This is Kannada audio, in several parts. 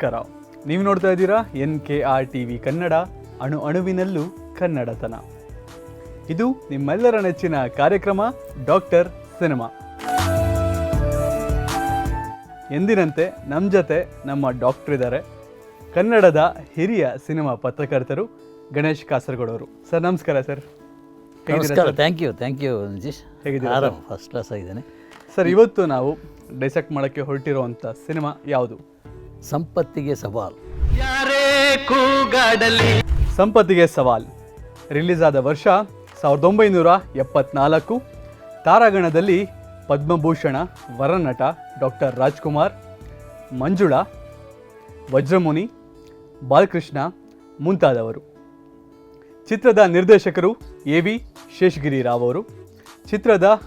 ನಮಸ್ಕಾರ. ನೀವು ನೋಡ್ತಾ ಇದ್ದೀರಾ N K R T V Kannada ಅಣು ಅಣುವಿನಲ್ಲೂ ಕನ್ನಡತನ. ಇದು ನಿಮ್ಮೆಲ್ಲರ ನೆಚ್ಚಿನ ಕಾರ್ಯಕ್ರಮ ಡಾಕ್ಟರ್ ಸಿನಿಮಾ. ಎಂದಿನಂತೆ ನಮ್ಮ ಜೊತೆ ನಮ್ಮ ಡಾಕ್ಟರ್ ಇದ್ದಾರೆ. ಕನ್ನಡದ ಹಿರಿಯ ಸಿನಿಮಾ ಪತ್ರಕರ್ತರು ಗಣೇಶ್ ಕಾಸರಗೋಡವರು. ಸರ್ ನಮಸ್ಕಾರ ಸರ್. ನಮಸ್ಕಾರ thank you thank you Nijeesh ಹೇಗಿದ್ದೀರಾ ಫಸ್ಟ್ ಕ್ಲಾಸ್ ಆಗಿದ್ದೇನೆ. ಸರ್ ಇವತ್ತು ನಾವು ಡೈಸೆಕ್ಟ್ ಮಾಡೋಕ್ಕೆ ಹೊರಟಿರುವಂಥ ಸಿನಿಮಾ ಯಾವುದು? ಸಂಪತ್ತಿಗೆ ಸವಾಲ್. ಸಂಪತ್ತಿಗೆ ಸವಾಲ್. ರಿಲೀಸ್ ಆದ ವರ್ಷ ಸಾವಿರದ ಒಂಬೈನೂರ ಎಪ್ಪತ್ನಾಲ್ಕು. ತಾರಾಗಣದಲ್ಲಿ ಪದ್ಮಭೂಷಣ ವರನಟ ಡಾಕ್ಟರ್ ರಾಜ್ಕುಮಾರ್ ಮಂಜುಳಾ ವಜ್ರಮುನಿ ಬಾಲಕೃಷ್ಣ ಮುಂತಾದವರು. ಚಿತ್ರದ ನಿರ್ದೇಶಕರು ಎ ವಿ ಶೇಷಗಿರಿ ರಾವ್ ಅವರು. ಚಿತ್ರದ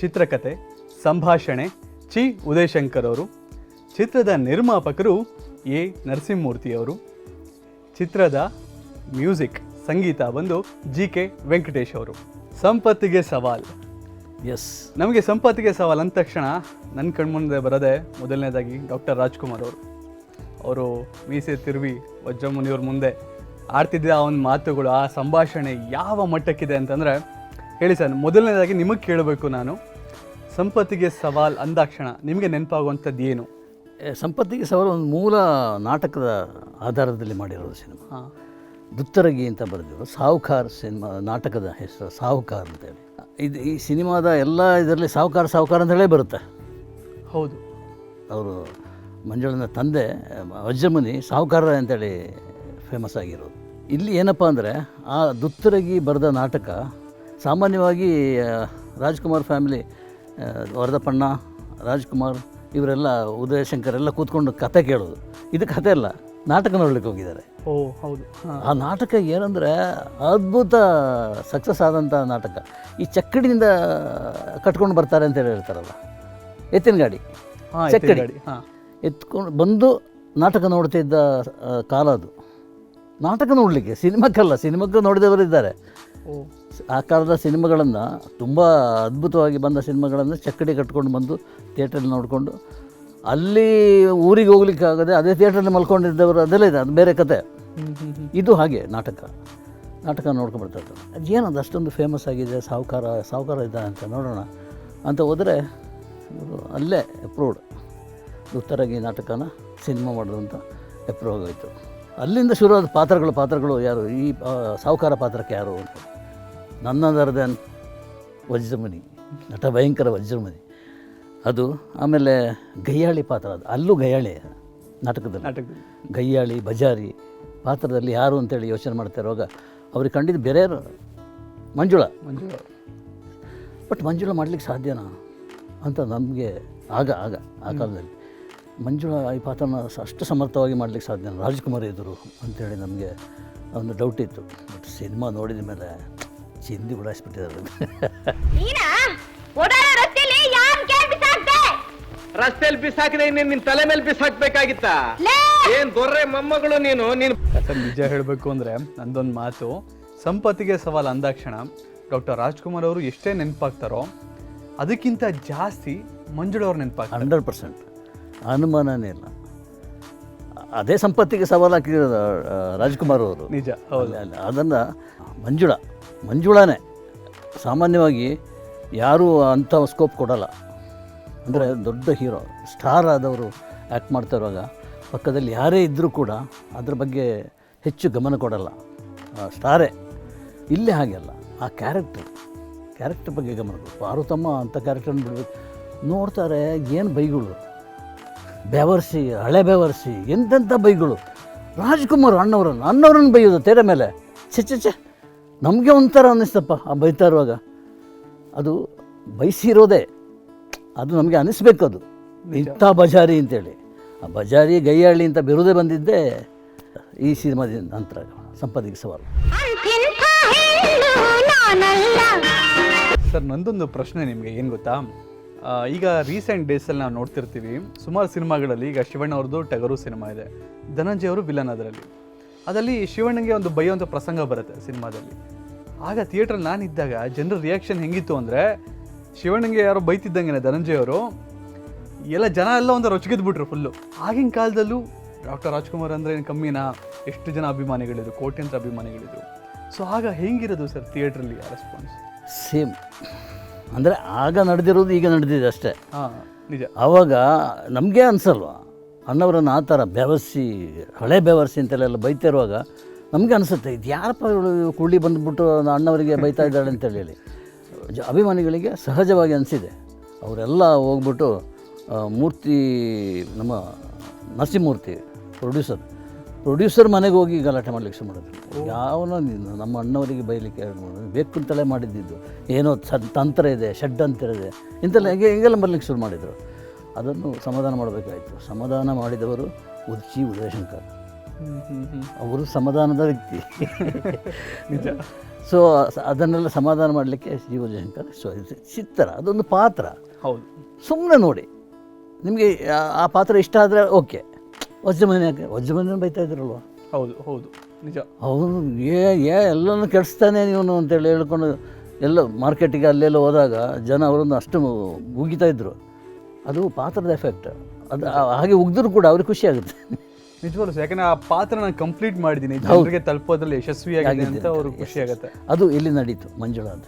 ಚಿತ್ರಕಥೆ ಸಂಭಾಷಣೆ ಚಿ. ಉದಯಶಂಕರ್ ಅವರು. ಚಿತ್ರದ ನಿರ್ಮಾಪಕರು ಎ. ನರಸಿಂಹಮೂರ್ತಿಯವರು ಚಿತ್ರದ ಮ್ಯೂಸಿಕ್ ಸಂಗೀತ ಬಂದು ಜಿ. ಕೆ. ವೆಂಕಟೇಶ್ ಅವರು. ಸಂಪತ್ತಿಗೆ ಸವಾಲ್. ಎಸ್. ನಮಗೆ ಸಂಪತ್ತಿಗೆ ಸವಾಲ್ ಅಂದ ತಕ್ಷಣ ನನ್ನ ಕಣ್ಮುಂದೆ ಬರೋದೇ ಮೊದಲನೇದಾಗಿ ಡಾಕ್ಟರ್ ರಾಜ್ಕುಮಾರ್ ಅವರು. ಅವರು ಮೀಸೆ ತಿರುವಿ ವಜ್ರಮುನಿಯವ್ರ ಮುಂದೆ ಆಡ್ತಿದ್ದ ಆ ಒಂದು ಮಾತುಗಳು ಆ ಸಂಭಾಷಣೆ ಯಾವ ಮಟ್ಟಕ್ಕಿದೆ ಅಂತಂದರೆ ಹೇಳಿ ಸರ್ ಮೊದಲನೇದಾಗಿ ನಿಮಗೆ ಕೇಳಬೇಕು ನಾನು. ಸಂಪತ್ತಿಗೆ ಸವಾಲ್ ಅಂದಾಕ್ಷಣ ನಿಮಗೆ ನೆನಪಾಗುವಂಥದ್ದು ಏನು? ಸಂಪತ್ತಿಗೆ ಸವರ ಒಂದು ಮೂಲ ನಾಟಕದ ಆಧಾರದಲ್ಲಿ ಮಾಡಿರೋದು ಸಿನಿಮಾ. ದುತ್ತರಗಿ ಅಂತ ಬರೆದಿರೋ ಸಾಹುಕಾರ್ ಸಿನಿಮಾ ನಾಟಕದ ಹೆಸರು ಸಾಹುಕಾರ್ ಅಂತೇಳಿ. ಇದು ಈ ಸಿನಿಮಾದ ಎಲ್ಲ ಇದರಲ್ಲಿ ಸಾಹುಕಾರ ಸಾಹುಕಾರ ಅಂತ ಹೇಳೇ ಬರುತ್ತೆ. ಹೌದು. ಅವರು ಮಂಜುಳನ ತಂದೆ ಅಜ್ಜಮನಿ ಸಾಹುಕಾರ ಅಂತೇಳಿ ಫೇಮಸ್ ಆಗಿರೋದು. ಇಲ್ಲಿ ಏನಪ್ಪ ಅಂದರೆ ಆ ದುತ್ತರಗಿ ಬರೆದ ನಾಟಕ ಸಾಮಾನ್ಯವಾಗಿ ರಾಜ್ಕುಮಾರ್ ಫ್ಯಾಮಿಲಿ ವರದಪ್ಪಣ್ಣ ರಾಜ್ಕುಮಾರ್ ಇವರೆಲ್ಲ ಉದಯಶಂಕರ್ ಎಲ್ಲ ಕೂತ್ಕೊಂಡು ಕತೆ ಕೇಳೋದು. ಇದು ಕತೆ ಅಲ್ಲ ನಾಟಕ ನೋಡ್ಲಿಕ್ಕೆ ಹೋಗಿದ್ದಾರೆ. ಓ ಹೌದು. ಆ ನಾಟಕ ಏನಂದರೆ ಅದ್ಭುತ ಸಕ್ಸಸ್ ಆದಂಥ ನಾಟಕ. ಈ ಚಕ್ಕಡಿಯಿಂದ ಕಟ್ಕೊಂಡು ಬರ್ತಾರೆ ಅಂತ ಹೇಳಿ ಹೇಳ್ತಾರಲ್ಲ ಎತ್ತಿನ ಗಾಡಿ. ಚಕ್ಕಡಿ. ಎತ್ಕೊಂಡು ಬಂದು ನಾಟಕ ನೋಡ್ತಿದ್ದ ಕಾಲ ಅದು. ನಾಟಕ ನೋಡಲಿಕ್ಕೆ ಸಿನಿಮಾಕ್ಕಲ್ಲ ಸಿನಿಮಾಕ್ಕೂ ನೋಡಿದವರಿದ್ದಾರೆ. ಓ ಆ ಕಾಲದ ಸಿನಿಮಾಗಳನ್ನು ತುಂಬ ಅದ್ಭುತವಾಗಿ ಬಂದ ಸಿನಿಮಾಗಳನ್ನು ಚಕ್ಕಡಿ ಕಟ್ಕೊಂಡು ಬಂದು ಥಿಯೇಟ್ರಲ್ಲಿ ನೋಡಿಕೊಂಡು ಅಲ್ಲಿ ಊರಿಗೆ ಹೋಗ್ಲಿಕ್ಕೆ ಆಗದೆ ಅದೇ ಥಿಯೇಟ್ರಲ್ಲಿ ಮಲ್ಕೊಂಡಿದ್ದವರು ಅದೆಲ್ಲ ಇದೆ, ಅದು ಬೇರೆ ಕತೆ. ಇದು ಹಾಗೆ ನಾಟಕ. ನಾಟಕ ನೋಡ್ಕೊಂಬಿಡ್ತಾಯಿದ್ದರು ಅದು ಏನು ಅದು ಅಷ್ಟೊಂದು ಫೇಮಸ್ ಆಗಿದೆ, ಸಾಹುಕಾರ ಸಾಹುಕಾರ ಇದ್ದ ಅಂತ ನೋಡೋಣ ಅಂತ ಹೋದರೆ ಅಲ್ಲೇ ಅಪ್ರೂವ್ಡ್ ಉತ್ತರಾಗಿ ನಾಟಕನ ಸಿನಿಮಾ ಮಾಡೋದು ಅಂತ ಅಪ್ರೂವ್ ಆಗೋಯ್ತು. ಅಲ್ಲಿಂದ ಶುರುವಾದ ಪಾತ್ರಗಳು ಪಾತ್ರಗಳು ಯಾರು? ಈ ಸಾಹುಕಾರ ಪಾತ್ರಕ್ಕೆ ಯಾರು ಅಂತ. ನನ್ನದರದೆ ವಜ್ರಮುನಿ ನಟ ಭಯಂಕರ ವಜ್ರಮುನಿ. ಅದು ಆಮೇಲೆ ಗಯ್ಯಾಳಿ ಪಾತ್ರ ಅದು. ಅಲ್ಲೂ ಗಯ್ಯಾಳಿ ನಾಟಕದಲ್ಲಿ. ನಾಟಕ ಗಯ್ಯಾಳಿ ಬಜಾರಿ ಪಾತ್ರದಲ್ಲಿ ಯಾರು ಅಂತೇಳಿ ಯೋಚನೆ ಮಾಡ್ತಾ ಇರುವಾಗ ಅವ್ರಿಗೆ ಕಂಡಿದ್ದು ಬೇರೆಯವರು. ಮಂಜುಳ. ಮಂಜುಳ. ಬಟ್ ಮಂಜುಳ ಮಾಡ್ಲಿಕ್ಕೆ ಸಾಧ್ಯನಾ ಅಂತ ನಮಗೆ ಆಗ ಆಗ ಆ ಕಾಲದಲ್ಲಿ. ಮಂಜುಳ ಈ ಪಾತ್ರನ ಅಷ್ಟು ಸಮರ್ಥವಾಗಿ ಮಾಡ್ಲಿಕ್ಕೆ ಸಾಧ್ಯ ರಾಜ್ಕುಮಾರ್ ಇದ್ದರು ಅಂತೇಳಿ ನಮಗೆ ಒಂದು ಡೌಟ್ ಇತ್ತು. ಬಟ್ ಸಿನಿಮಾ ನೋಡಿದ ಮೇಲೆ ಚಿಂದಿ ಉಡಾಯಿಸ್ಬಿಟ್ಟಿದ್ದಾರೆ. ರಸ್ತೆಯಲ್ಲಿ ಯಾರ್ ಕೇಳ್ ಬಿಸಾಕ್ದೆ? ರಸ್ತೆಯಲ್ಲಿ ಬಿಸಾಕಿದೆ ಇನ್ನೇನ್ ನಿನ್ ತಲೆ ಮೇಲೆ ಬಿಸಾಕ್ಬೇಕಾಗಿತ್ತ? ಏನ್ ದೊರೆ ಮೊಮ್ಮಗಳು ನೀನು? ನೀನು ನಿಜ ಹೇಳಬೇಕು ಅಂದ್ರೆ ನಂದೊಂದು ಮಾತು ಸಂಪತ್ತಿಗೆ ಸವಾಲ್ ಅಂದಾಕ್ಷಣ. ಡಾಕ್ಟರ್ ರಾಜ್ಕುಮಾರ್ ಅವರು ಎಷ್ಟೇ ನೆನಪಾಗ್ತಾರೋ ಅದಕ್ಕಿಂತ ಜಾಸ್ತಿ ಮಂಜುಳವ್ರು ನೆನಪಾಗ್ತಾರೆ. Hundred percent. ಅನುಮಾನನೇ ಇಲ್ಲ. ಅದೇ ಸಂಪತ್ತಿಗೆ ಸವಾಲು ಹಾಕಿದ ಆ, ರಾಜ್ಕುಮಾರ್ ಅವರು. ನಿಜ ಹೌದು. ಅದನ್ನು ಮಂಜುಳಾ ಮಂಜುಳಾನೇ. ಸಾಮಾನ್ಯವಾಗಿ ಯಾರೂ ಅಂಥ ಸ್ಕೋಪ್ ಕೊಡಲ್ಲ. ಅಂದರೆ ದೊಡ್ಡ ಹೀರೋ ಸ್ಟಾರ್ ಆದವರು ಆ್ಯಕ್ಟ್ ಮಾಡ್ತಾ ಇರುವಾಗ ಪಕ್ಕದಲ್ಲಿ ಯಾರೇ ಇದ್ದರೂ ಕೂಡ ಅದ್ರ ಬಗ್ಗೆ ಹೆಚ್ಚು ಗಮನ ಕೊಡಲ್ಲ. ಸ್ಟಾರೇ ಇಲ್ಲೇ ಹಾಗೆ ಅಲ್ಲ. ಆ ಕ್ಯಾರೆಕ್ಟರ್ ಕ್ಯಾರೆಕ್ಟರ್ ಬಗ್ಗೆ ಗಮನ ಕೊಡು. ಪಾರ್ವತಮ್ಮ ಅಂಥ ಕ್ಯಾರೆಕ್ಟರ್ನ ಬಿಡಬೇಕು. ನೋಡ್ತಾರೆ, ಏನು ಬೈಗಳು? ಬೆವರ್ಸಿ, ಹಳೆ ಬೆವರ್ಸಿ, ಎಂತೆಂಥ ಬೈಗಳು? ರಾಜ್ಕುಮಾರ್ ಅಣ್ಣವ್ರನ್ನ ಅಣ್ಣವ್ರನ್ನ ಬೈಯೋದು ತೆರೆ ಮೇಲೆ. ಛೆ ಛೆ. ನಮಗೆ ಒಂಥರ ಅನ್ನಿಸ್ತಪ್ಪ ಆ ಬೈತಾ ಇರುವಾಗ. ಅದು ಬಯಸಿರೋದೇ ಅದು ನಮಗೆ ಅನಿಸ್ಬೇಕು ಅದು. ಇಂಥ ಬಜಾರಿ ಅಂತೇಳಿ. ಆ ಬಜಾರಿ ಗೈಯಾಳಿ ಅಂತ ಬಿರುದೇ ಬಂದಿದ್ದೆ ಈ ಸಿನಿಮಾದ ನಂತರ ಸಂಪಾದಿಗೆ ಸವಾಲು. ಸರ್ ನಂದೊಂದು ಪ್ರಶ್ನೆ ನಿಮಗೆ ಏನು ಗೊತ್ತಾ? ಈಗ ರೀಸೆಂಟ್ ಡೇಸಲ್ಲಿ ನಾವು ನೋಡ್ತಿರ್ತೀವಿ ಸುಮಾರು ಸಿನಿಮಾಗಳಲ್ಲಿ ಈಗ ಶಿವಣ್ಣ ಅವ್ರದ್ದು ಟಗರು ಸಿನಿಮಾ ಇದೆ. ಧನಂಜಯ ಅವರು ವಿಲನ್ ಅದರಲ್ಲಿ. ಅದರಲ್ಲಿ ಶಿವಣ್ಣಗೆ ಒಂದು ಬೈಯುವಂಥ ಪ್ರಸಂಗ ಬರುತ್ತೆ ಸಿನಿಮಾದಲ್ಲಿ. ಆಗ ಥಿಯೇಟ್ರಲ್ಲಿ ನಾನಿದ್ದಾಗ ಜನರ ರಿಯಾಕ್ಷನ್ ಹೆಂಗಿತ್ತು ಅಂದರೆ ಶಿವಣ್ಣಗೆ ಯಾರೋ ಬೈತಿದ್ದಂಗೆ ಧನಂಜಯ ಅವರು ಎಲ್ಲ ಜನ ಎಲ್ಲ ಒಂದು ರೊಚ್ಚಿಗೆದ್ಬಿಟ್ರು ಫುಲ್ಲು ಆಗಿನ ಕಾಲದಲ್ಲೂ ಡಾಕ್ಟರ್ ರಾಜ್ಕುಮಾರ್ ಅಂದರೆ ಏನು ಕಮ್ಮಿನಾ? ಎಷ್ಟು ಜನ ಅಭಿಮಾನಿಗಳಿದ್ರು? ಕೋಟ್ಯಂತರ ಅಭಿಮಾನಿಗಳಿದ್ರು. ಸೊ ಆಗ ಹೆಂಗಿರೋದು ಸರ್ ಥಿಯೇಟ್ರಲ್ಲಿ ಆ ರೆಸ್ಪಾನ್ಸ್ ಸೇಮ್ ಅಂದರೆ ಆಗ ನಡೆದಿರೋದು ಈಗ ನಡೆದಿದೆ ಅಷ್ಟೇ. ಹಾಂ ನಿಜ. ಆವಾಗ ನಮಗೆ ಅನಿಸಲ್ವ? ಅಣ್ಣವರನ್ನು ಆ ಥರ ಬೆವರ್ಸಿ ಹಳೆ ಬೆವರ್ಸಿ ಅಂತೆಲ್ಲ ಬೈತಿರುವಾಗ ನಮಗೆ ಅನಿಸುತ್ತೆ ಇದು ಯಾರಪ್ಪ ಇವಳು ಕುಳ್ಳಿ ಬಂದುಬಿಟ್ಟು ಅಣ್ಣವರಿಗೆ ಬೈತಾ ಇದ್ದಾಳೆ ಅಂತೇಳಿ ಹೇಳಿ. ಜ ಅಭಿಮಾನಿಗಳಿಗೆ ಸಹಜವಾಗಿ ಅನಿಸಿದೆ. ಅವರೆಲ್ಲ ಹೋಗ್ಬಿಟ್ಟು ಮೂರ್ತಿ ನಮ್ಮ ನರಸಿಂಹಮೂರ್ತಿ ಪ್ರೊಡ್ಯೂಸರ್ ಪ್ರೊಡ್ಯೂಸರ್ ಮನೆಗೆ ಹೋಗಿ ಗಲಾಟೆ ಮಾಡ್ಲಿಕ್ಕೆ ಶುರು ಮಾಡಿದ್ರು. ಯಾವನೋ ನಮ್ಮ ಅಣ್ಣವರಿಗೆ ಬೈಲಿಕ್ಕೆ ಬೇಕು ಅಂತಲೇ ಮಾಡಿದ್ದಿದ್ದು ಏನೋ ಸ ತಂತ್ರ ಇದೆ ಶೆಡ್ ಅಂತಿರದೆ ಇಂತೆಲ್ಲ ಹೇಗೆ ಹಿಂಗೆಲ್ಲ ಬರ್ಲಿಕ್ಕೆ ಶುರು ಮಾಡಿದರು. ಅದನ್ನು ಸಮಾಧಾನ ಮಾಡಬೇಕಾಯಿತು. ಸಮಾಧಾನ ಮಾಡಿದವರು ಉಚ್ಚಿ ಉದಯಶಂಕರ್. ಅವರು ಸಮಾಧಾನದ ವ್ಯಕ್ತಿ. ಸೊ ಅದನ್ನೆಲ್ಲ ಸಮಾಧಾನ ಮಾಡಲಿಕ್ಕೆ ಜಿ ಉದಯಶಂಕರ್ ಸೊ ಚಿತ್ರ ಅದೊಂದು ಪಾತ್ರ. ಹೌದು. ಸುಮ್ಮನೆ ನೋಡಿ. ನಿಮಗೆ ಆ- ಆ ಪಾತ್ರ ಇಷ್ಟ ಆದರೆ ಓಕೆ. ವಜ್ರಮನೆ ಯಾಕೆ ವಜ್ರಮನೆ ಬೈತಾ ಇದ್ರಲ್ವ? ಹೌದು ಹೌದು. ನಿಜ. ಅವನು ಏ ಏ ಎಲ್ಲನೂ ಕೆಡಿಸ್ತಾನೆ ಇವನು ಅಂತೇಳಿ ಹೇಳ್ಕೊಂಡು ಎಲ್ಲ ಮಾರ್ಕೆಟಿಗೆ ಅಲ್ಲೆಲ್ಲ ಹೋದಾಗ ಜನ ಅವರನ್ನು ಅಷ್ಟು ಮುಗಿತಾ ಇದ್ದರು ಅದು ಪಾತ್ರದ ಎಫೆಕ್ಟ್ ಅದು ಹಾಗೆ ಉಗಿದ್ರು ಕೂಡ ಅವ್ರಿಗೆ ಖುಷಿ ಆಗುತ್ತೆ. ನಿಜವಲ್ಲ ಸರ್ ಯಾಕಂದ್ರೆ ಆ ಪಾತ್ರ ನಾನು ಕಂಪ್ಲೀಟ್ ಮಾಡಿದ್ದೀನಿ ಜನರಿಗೆ ತಲುಪೋದ್ರಲ್ಲಿ ಯಶಸ್ವಿಯಾಗಿದೆ ಅಂತ ಅವ್ರಿಗೆ ಖುಷಿ ಆಗುತ್ತೆ. ಅದು ಇಲ್ಲಿ ನಡೀತು ಮಂಜುಳಾ ಅಂತ.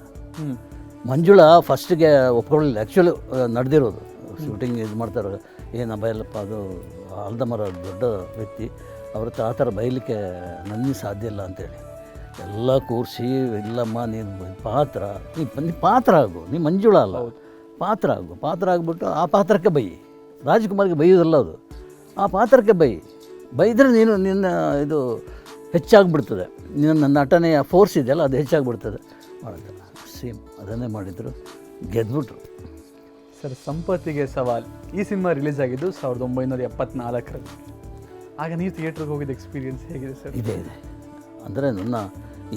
ಮಂಜುಳ ಫಸ್ಟ್ಗೆ ಒಪ್ಕೊಳ್ಳಿಲ್ಲ. ಆ್ಯಕ್ಚುಲಿ ನಡೆದಿರೋದು. ಶೂಟಿಂಗ್ ಇದು ಮಾಡ್ತಾರೆ ಏನು ಬಯಲಪ್ಪ ಅದು ಅಲ್ದಮರ ದೊಡ್ಡ ವ್ಯಕ್ತಿ. ಅವ್ರ ಹತ್ರ ಆ ಥರ ಬೈಲಿಕ್ಕೆ ನನಗೆ ಸಾಧ್ಯ ಇಲ್ಲ ಅಂತೇಳಿ. ಎಲ್ಲ ಕೂರಿಸಿ ಇಲ್ಲಮ್ಮ ನೀನು ಪಾತ್ರ ನೀ ನೀ ಪಾತ್ರ ಆಗು ನೀ ಮಂಜುಳಾ ಅಲ್ಲ. ಪಾತ್ರ ಆಗು. ಪಾತ್ರ ಆಗಿಬಿಟ್ಟು ಆ ಪಾತ್ರಕ್ಕೆ ಬೈ. ರಾಜ್ಕುಮಾರ್ಗೆ ಬೈಯೋದಲ್ಲ ಅದು. ಆ ಪಾತ್ರಕ್ಕೆ ಬೈ. ಬೈದರೆ ನೀನು ನಿನ್ನ ಇದು ಹೆಚ್ಚಾಗ್ಬಿಡ್ತದೆ. ನಿನ್ನ ನಟನೆಯ ಫೋರ್ಸ್ ಇದೆಯಲ್ಲ ಅದು ಹೆಚ್ಚಾಗ್ಬಿಡ್ತದೆ. ಮಾಡೋದಲ್ಲ. ಸೇಮ್ ಅದನ್ನೇ ಮಾಡಿದರು. ಗೆದ್ಬಿಟ್ರು. ಸರ್ ಸಂಪತ್ತಿಗೆ ಸವಾಲ್. ಈ ಸಿನಿಮಾ ರಿಲೀಸ್ ಆಗಿದ್ದು ಸಾವಿರದ ಒಂಬೈನೂರ ಎಪ್ಪತ್ನಾಲ್ಕರಲ್ಲಿ. ಆಗ ನೀವು ಥಿಯೇಟ್ರಿಗೆ ಹೋಗಿದ್ದ ಎಕ್ಸ್ಪೀರಿಯನ್ಸ್ ಹೇಗಿದೆ ಸರ್? ಇದೆ ಇದೆ. ಅಂದರೆ ನನ್ನ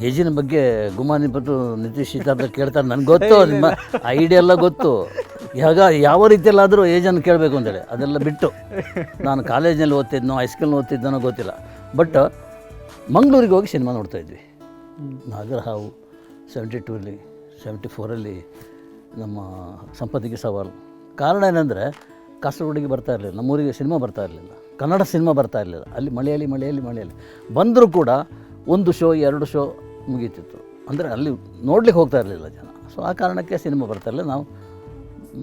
ಏಜಿನ ಬಗ್ಗೆ ಗುಮಾನಿ ಬಂದು ನಿತೀಶ್ ಶೀತಾರ್ಥ ಕೇಳ್ತಾರೆ ನನಗೆ ಗೊತ್ತು ನಿಮ್ಮ ಐಡಿಯಾ ಎಲ್ಲ ಗೊತ್ತು. ಯಾವಾಗ ಯಾವ ರೀತಿಯಲ್ಲಾದರೂ ಏಜನ್ನು ಕೇಳಬೇಕು ಅಂತೇಳಿ ಅದೆಲ್ಲ ಬಿಟ್ಟು. ನಾನು ಕಾಲೇಜಿನಲ್ಲಿ ಓದ್ತಿದ್ನೋ ಹೈಸ್ಕೂಲ್ನ ಓದ್ತಿದ್ದನೋ ಗೊತ್ತಿಲ್ಲ. ಬಟ್ ಮಂಗಳೂರಿಗೆ ಹೋಗಿ ಸಿನಿಮಾ ನೋಡ್ತಾ ಇದ್ವಿ. ನಾಗರಹಾವು ಸೆವೆಂಟಿ ಟೂಲಿ ಸೆವೆಂಟಿ ಫೋರಲ್ಲಿ ನಮ್ಮ ಸಂಪತ್ತಿಗೆ ಸವಾಲು. ಕಾರಣ ಏನಂದರೆ ಕಾಸರಗೋಡಿಗೆ ಬರ್ತಾ ಇರಲಿಲ್ಲ ನಮ್ಮೂರಿಗೆ ಸಿನಿಮಾ ಬರ್ತಾ ಇರಲಿಲ್ಲ ಕನ್ನಡ ಸಿನಿಮಾ ಬರ್ತಾ ಇರಲಿಲ್ಲ. ಅಲ್ಲಿ ಮಳೆಯಲ್ಲಿ ಮಳೆಯಲ್ಲಿ ಮಳೆಯಲ್ಲಿ ಬಂದರೂ ಕೂಡ ಒಂದು ಶೋ ಎರಡು ಶೋ ಮುಗೀತಿತ್ತು. ಅಂದರೆ ಅಲ್ಲಿ ನೋಡ್ಲಿಕ್ಕೆ ಹೋಗ್ತಾ ಇರಲಿಲ್ಲ ಜನ. ಸೊ ಆ ಕಾರಣಕ್ಕೆ ಸಿನಿಮಾ ಬರ್ತಾ ಇರಲಿಲ್ಲ. ನಾವು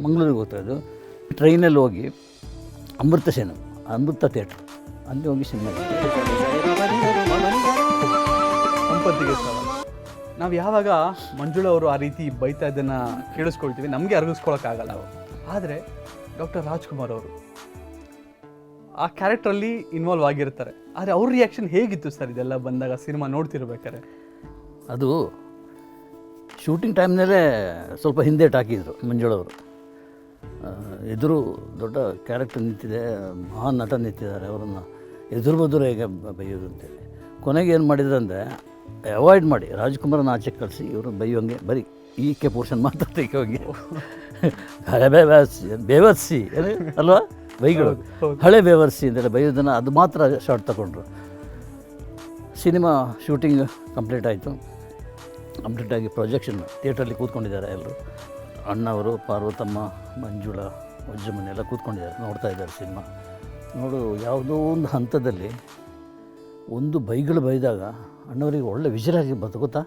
ಮಂಗಳೂರಿಗೆ ಹೋಗ್ತಾಯಿದ್ದು ಟ್ರೈನಲ್ಲಿ ಹೋಗಿ ಅಮೃತ ಸಿನಿಮಾ ಅಮೃತ ಥಿಯೇಟ್ರ್ ಅಲ್ಲಿ ಹೋಗಿ ಸಿನಿಮಾ ನಾವು ಯಾವಾಗ ಮಂಜುಳಾ ಅವರು ಆ ರೀತಿ ಬೈತಾ ಇದನ್ನು ಕೇಳಿಸ್ಕೊಳ್ತೀವಿ, ನಮಗೆ ಅರಗಿಸ್ಕೊಳಕ್ಕಾಗಲ್ಲ ಆದರೆ ಡಾಕ್ಟರ್ ರಾಜ್ಕುಮಾರ್ ಅವರು ಆ ಕ್ಯಾರೆಕ್ಟ್ರಲ್ಲಿ ಇನ್ವಾಲ್ವ್ ಆಗಿರ್ತಾರೆ. ಆದರೆ ಅವ್ರ ರಿಯಾಕ್ಷನ್ ಹೇಗಿತ್ತು ಸರ್ ಇದೆಲ್ಲ ಬಂದಾಗ ಸಿನಿಮಾ ನೋಡ್ತಿರ್ಬೇಕಾರೆ ಅದು ಶೂಟಿಂಗ್ ಟೈಮ್ನಲ್ಲೇ ಸ್ವಲ್ಪ ಹಿಂದೆ ಟಾಕಿದ್ರು ಮಂಜುಳವರು. ಎದುರು ದೊಡ್ಡ ಕ್ಯಾರೆಕ್ಟರ್ ನಿಂತಿದೆ ಮಹಾನ್ ನಟ ನಿಂತಿದ್ದಾರೆ ಅವರನ್ನು ಎದುರು ಬದುರು ಹೇಗೆ ಬೈಯೋದು ಅಂತೇಳಿ. ಕೊನೆಗೆ ಏನು ಮಾಡಿದ್ರು ಅಂದರೆ ಅವಾಯ್ಡ್ ಮಾಡಿ ರಾಜ್ಕುಮಾರನ ಆಚೆ ಕಳಿಸಿ ಇವರು ಬೈಯೋಂಗೆ ಬರೀ ಈ ಕೆ ಪೋರ್ಷನ್ ಮಾತ್ರ ಹೋಗಿ. ಹಳೆ ಬೇವರ್ಸಿ ಬೇವರ್ಸಿ ಏನು ಅಲ್ವಾ? ಬೈಗಳು. ಹಳೆ ಬೇವರ್ಸಿ ಅಂತೇಳಿ ಬೈಯೋದನ್ನು ಅದು ಮಾತ್ರ ಶಾರ್ಟ್ ತಗೊಂಡ್ರು. ಸಿನಿಮಾ ಶೂಟಿಂಗ್ ಕಂಪ್ಲೀಟ್ ಆಯಿತು. ಕಂಪ್ಲೀಟಾಗಿ ಪ್ರೊಜೆಕ್ಷನ್ ಥಿಯೇಟ್ರಲ್ಲಿ ಕೂತ್ಕೊಂಡಿದ್ದಾರೆ ಎಲ್ಲರೂ ಅಣ್ಣವರು ಪಾರ್ವತಮ್ಮ ಮಂಜುಳ ವಜ್ರಮನೆ ಎಲ್ಲ ಕೂತ್ಕೊಂಡಿದ್ದಾರೆ ನೋಡ್ತಾ ಇದ್ದಾರೆ ಸಿನಿಮಾ. ನೋಡು ಯಾವುದೋ ಒಂದು ಹಂತದಲ್ಲಿ ಒಂದು ಬೈಗಳು ಬೈದಾಗ ಅಣ್ಣವರಿಗೆ ಒಳ್ಳೆ ವಿಜಿಲಾಗಿ ಬಂತು ಗೊತ್ತಾ?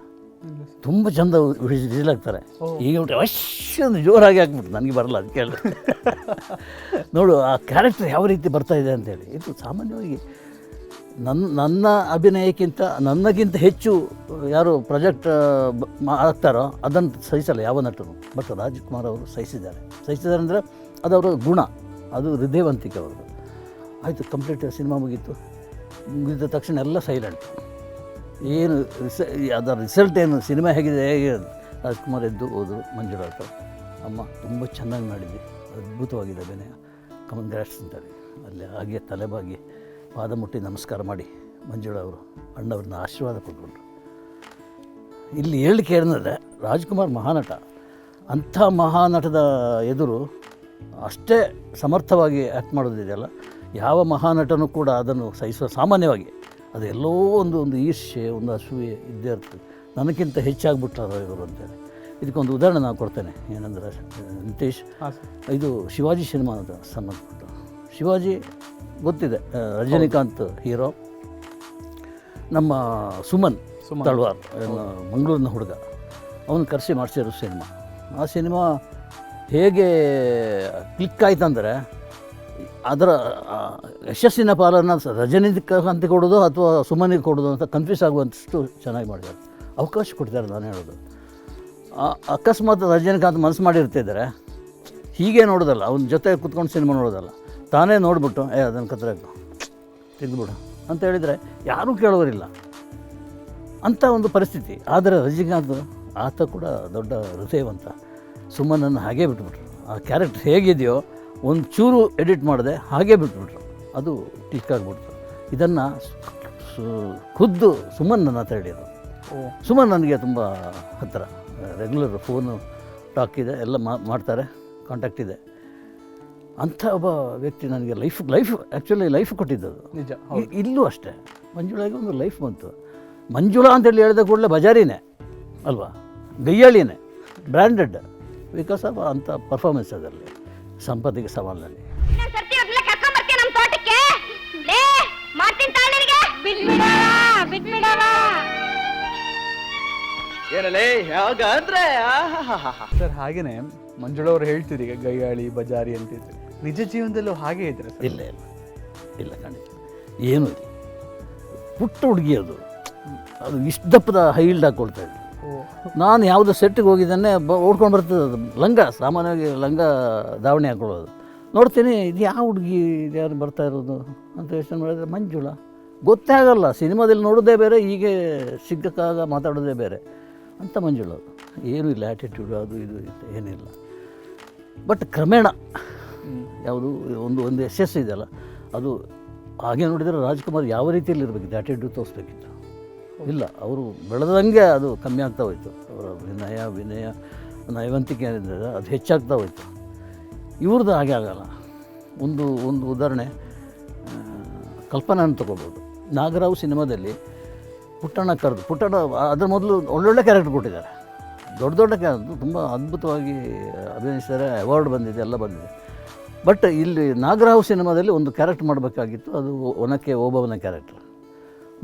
ತುಂಬ ಚಂದ ವಿಜಿಲಾಗ್ತಾರೆ ಈಗ ಅವಶ್ಯ ಜೋರಾಗಿ ಹಾಕ್ಬಿಟ್ಟು ನನಗೆ ಬರಲ್ಲ ಅದಕ್ಕೆ ನೋಡು ಆ ಕ್ಯಾರೆಕ್ಟರ್ ಯಾವ ರೀತಿ ಬರ್ತಾ ಇದೆ ಅಂತೇಳಿ ಇದು ಸಾಮಾನ್ಯವಾಗಿ ನನ್ನ ನನ್ನ ಅಭಿನಯಕ್ಕಿಂತ, ನನ್ನಗಿಂತ ಹೆಚ್ಚು ಯಾರು ಪ್ರಾಜೆಕ್ಟ್ ಆಗ್ತಾರೋ ಅದನ್ನು ಸಹಿಸಲ್ಲ, ಯಾವ ನಟನು ಬಟ್ ರಾಜ್ಕುಮಾರ್ ಅವರು ಸಹಿಸಿದ್ದಾರೆ. ಸಹಿಸಿದ್ದಾರೆ ಅಂದರೆ ಅದು ಅವರ ಗುಣ, ಅದು ಹೃದಯವಂತಿಕೆ ಅವ್ರದ್ದು. ಆಯಿತು ಕಂಪ್ಲೀಟ್ ಸಿನಿಮಾ ಮುಗೀತು. ಮುಗಿದ ತಕ್ಷಣ ಎಲ್ಲ ಸೈಲೆಂಟ್ ಏನು ರಿಸ, ಅದರ ರಿಸಲ್ಟ್ ಏನು, ಸಿನಿಮಾ ಹೇಗಿದೆ, ಹೇಗೆ? ರಾಜ್ಕುಮಾರ್ ಎದ್ದು ಹೋದರು ಮಂಜುಳಾ ಅಮ್ಮ, ತುಂಬ ಚೆನ್ನಾಗಿ ಮಾಡಿದ್ವಿ ಅದ್ಭುತವಾಗಿದೆ ಅಭಿನಯ. ಕಮಂಗ್ರಾಟ್ಸ್ ಅಂತಾರೆ ಅಲ್ಲಿ ಹಾಗೆ ತಲೆಬಾಗಿ. ಪಾದ ಮುಟ್ಟಿ ನಮಸ್ಕಾರ ಮಾಡಿ ಮಂಜುಳ ಅವರು ಅಣ್ಣವ್ರನ್ನ ಆಶೀರ್ವಾದ ಕೊಟ್ಕೊಂಡ್ರು ಇಲ್ಲಿ ಹೇಳಿಕೆ ಏನಂದರೆ ರಾಜ್ಕುಮಾರ್ ಮಹಾನಟ ಅಂಥ ಮಹಾನಟದ ಎದುರು ಅಷ್ಟೇ ಸಮರ್ಥವಾಗಿ ಆ್ಯಕ್ಟ್ ಮಾಡೋದಿದೆಯಲ್ಲ ಯಾವ ಮಹಾನಟನೂ ಕೂಡ ಅದನ್ನು ಸಹಿಸುವ ಸಾಮಾನ್ಯವಾಗಿ ಅದು ಎಲ್ಲೋ ಒಂದು ಒಂದು ಈರ್ಷ್ಯೆ ಒಂದು ಅಸೂಯೆ ಇದ್ದೇ ಇರ್ತದೆ ನನಗಿಂತ ಹೆಚ್ಚಾಗ್ಬಿಟ್ಟಾರ ಇವರು ಅಂತೇಳಿ. ಇದಕ್ಕೊಂದು ಉದಾಹರಣೆ ನಾನು ಕೊಡ್ತೇನೆ. ಏನಂದರೆ ನಿತೀಶ್ ಇದು ಶಿವಾಜಿ ಸಿನಿಮಾದ ಸಂಬಂಧಪಟ್ಟು ಶಿವಾಜಿ ಗೊತ್ತಿದೆ ರಜನಿಕಾಂತ್ ಹೀರೋ. ನಮ್ಮ ಸುಮನ್. ತಳ್ವಾರ್ ಮಂಗಳೂರಿನ ಹುಡುಗ. ಅವನು ಕರೆಸಿ ಮಾಡಿಸಿರೋ ಸಿನಿಮಾ. ಆ ಸಿನಿಮಾ ಹೇಗೆ ಕ್ಲಿಕ್ ಆಯ್ತಂದರೆ ಅದರ ಯಶಸ್ಸಿನ ಪಾಲನ್ನು ರಜನಿಕಾಂತ್ ಕೊಡೋದು ಅಥವಾ ಸುಮನಿಗೆ ಕೊಡೋದು ಅಂತ ಕನ್ಫ್ಯೂಸ್ ಆಗುವಂತಷ್ಟು ಚೆನ್ನಾಗಿ ಮಾಡಿದ್ದಾರೆ. ಅವಕಾಶ ಕೊಡ್ತಾರೆ ನಾನು ಹೇಳೋದು. ಅಕಸ್ಮಾತ್ ರಜನಿಕಾಂತ್ ಮನಸ್ಸು ಮಾಡಿರ್ತಿದ್ದಾರೆ ಹೀಗೆ ನೋಡೋದಲ್ಲ ಅವನ ಜೊತೆ ಕುತ್ಕೊಂಡು ಸಿನಿಮಾ ನೋಡೋದಲ್ಲ. ತಾನೇ ನೋಡ್ಬಿಟ್ಟು ಏ ಅದನ್ನು ಕತ್ರೆ ತೆಗೆದುಬಿಡು. ಅಂತ ಹೇಳಿದರೆ ಯಾರೂ ಕೇಳೋರಿಲ್ಲ. ಅಂಥ ಒಂದು ಪರಿಸ್ಥಿತಿ. ಆದರೆ ರಜನಿಕಾಂತ್ ಆತ ಕೂಡ ದೊಡ್ಡ ಹೃದಯವಂತ. ಸುಮ್ಮನನ್ನು ಹಾಗೇ ಬಿಟ್ಬಿಟ್ರು. ಆ ಕ್ಯಾರೆಕ್ಟರ್ ಹೇಗಿದೆಯೋ ಒಂದು ಚೂರು ಎಡಿಟ್ ಮಾಡಿದೆ ಹಾಗೇ ಬಿಟ್ಬಿಟ್ರು. ಅದು ಟಿಕ್ ಆಗಿಬಿಡ್ತು. ಇದನ್ನು ಖುದ್ದು ಸುಮನ್ ನನ್ನ ಹತ್ರ ಹೇಳಿದರು ಓ. ಸುಮಾರು ನನಗೆ ತುಂಬ ಹತ್ತಿರ ರೆಗ್ಯುಲರ್ ಫೋನು ಟಾಕ್ ಇದೆ ಎಲ್ಲ ಮಾ ಮಾಡ್ತಾರೆ ಕಾಂಟ್ಯಾಕ್ಟ್ ಇದೆ. ಅಂಥ ಒಬ್ಬ ವ್ಯಕ್ತಿ ನನಗೆ ಲೈಫ್ ಲೈಫ್ ಆ್ಯಕ್ಚುಲಿ ಲೈಫ್ ಕೊಟ್ಟಿದ್ದದು. ನಿಜ ಇಲ್ಲೂ ಅಷ್ಟೇ. ಮಂಜುಳಾಗೆ ಒಂದು ಲೈಫ್ ಬಂತು. ಮಂಜುಳಾ ಅಂತೇಳಿ ಹೇಳಿದ ಕೂಡಲೇ ಬಜಾರಿನೇ ಅಲ್ವಾ? ಗೈಯಾಳಿನೇ ಬ್ರ್ಯಾಂಡೆಡ್ ಬಿಕಾಸ್ ಆಫ್ ಅಂಥ ಪರ್ಫಾರ್ಮೆನ್ಸ್ ಅದರಲ್ಲಿ ಸಂಪತ್ತಿಗೆ ಸವಾಲಿನಲ್ಲಿ. ಸರ್ ಹಾಗೇನೆ ಮಂಜುಳವ್ರು ಹೇಳ್ತೀರಿ ಈಗ ಗೈಯಾಳಿ ಬಜಾರಿ ಅಂತಿದ್ರು. ನಿಜ ಜೀವನದಲ್ಲೂ ಹಾಗೆ ಇದ್ರೆ ಇಲ್ಲ ಇಲ್ಲ. ಇಲ್ಲ ಖಂಡಿತ. ಏನು ಇಲ್ಲ ಪುಟ್ಟ ಹುಡುಗಿ ಅದು. ಅದು ಇಷ್ಟು ದಪ್ಪದ ಹೈಲ್ಡ್ ಹಾಕೊಳ್ತಾ ಇದ್ದೆ ನಾನು ಯಾವುದೋ ಸೆಟ್ಟಿಗೆ ಹೋಗಿದ್ದಾನೆ ಬ ಓಡ್ಕೊಂಡು ಬರ್ತದೆ ಅದು. ಲಂಗ ಸಾಮಾನ್ಯವಾಗಿ ಲಂಗ ದಾವಣಿ ಹಾಕೊಳ್ಳೋದು. ನೋಡ್ತೀನಿ ಇದು ಯಾವ ಹುಡುಗಿ ಯಾರು ಬರ್ತಾ ಇರೋದು ಅಂತ ಯೋಚನೆ ಮಾಡಿದ್ರೆ ಮಂಜುಳ. ಗೊತ್ತೇ ಆಗಲ್ಲ. ಸಿನಿಮಾದಲ್ಲಿ ನೋಡೋದೇ ಬೇರೆ ಹೀಗೆ ಸಿಗ್ಗಕ್ಕಾಗ ಮಾತಾಡೋದೇ ಬೇರೆ ಅಂತ ಮಂಜುಳ. ಅದು ಏನೂ ಇಲ್ಲ ಆ್ಯಟಿಟ್ಯೂಡು ಅದು ಇದು ಏನಿಲ್ಲ. ಬಟ್ ಕ್ರಮೇಣ ಯಾವುದು ಒಂದು ಒಂದು ಯಶಸ್ಸು ಇದೆಯಲ್ಲ ಅದು ಹಾಗೆ ನೋಡಿದರೆ ರಾಜ್ಕುಮಾರ್ ಯಾವ ರೀತಿಯಲ್ಲಿ ಇರಬೇಕಿತ್ತು ಆ್ಯಟಿಟ್ಯೂಡ್ ತೋರಿಸ್ಬೇಕಿತ್ತು. ಇಲ್ಲ ಅವರು ಬೆಳೆದಂಗೆ ಅದು ಕಮ್ಮಿ ಆಗ್ತಾ ಹೋಯಿತು. ಅವರ ವಿನಯ ವಿನಯ ನೈವಂತಿಕೆ ಏನಿದೆ ಅದು ಹೆಚ್ಚಾಗ್ತಾ ಹೋಯಿತು. ಇವ್ರದ್ದು ಹಾಗೆ ಆಗಲ್ಲ. ಒಂದು ಒಂದು ಉದಾಹರಣೆ ಕಲ್ಪನೆಯನ್ನು ಕಲ್ಪನಾನ ತಗೋಬೋದು ನಾಗರಾವ್ ಸಿನಿಮಾದಲ್ಲಿ ಪುಟ್ಟಣ್ಣ ಕರೆದು ಪುಟ್ಟಣ್ಣ ಅದ್ರ ಮೊದಲು ಒಳ್ಳೊಳ್ಳೆ ಕ್ಯಾರೆಕ್ಟರ್ ಕೊಟ್ಟಿದ್ದಾರೆ. ದೊಡ್ಡ ದೊಡ್ಡ ಕ್ಯಾರೆಕ್ಟರ್ ತುಂಬ ಅದ್ಭುತವಾಗಿ ಅಭಿನಯಿಸಿದ್ದಾರೆ ಅವಾರ್ಡ್ ಬಂದಿದೆ ಎಲ್ಲ ಬಂದಿದೆ. ಬಟ್ ಇಲ್ಲಿ ನಾಗರಾವ್ ಸಿನಿಮಾದಲ್ಲಿ ಒಂದು ಕ್ಯಾರೆಕ್ಟರ್ ಮಾಡಬೇಕಾಗಿತ್ತು. ಅದು ಒನಕ್ಕೆ ಓಬವ್ವನ ಕ್ಯಾರೆಕ್ಟರ್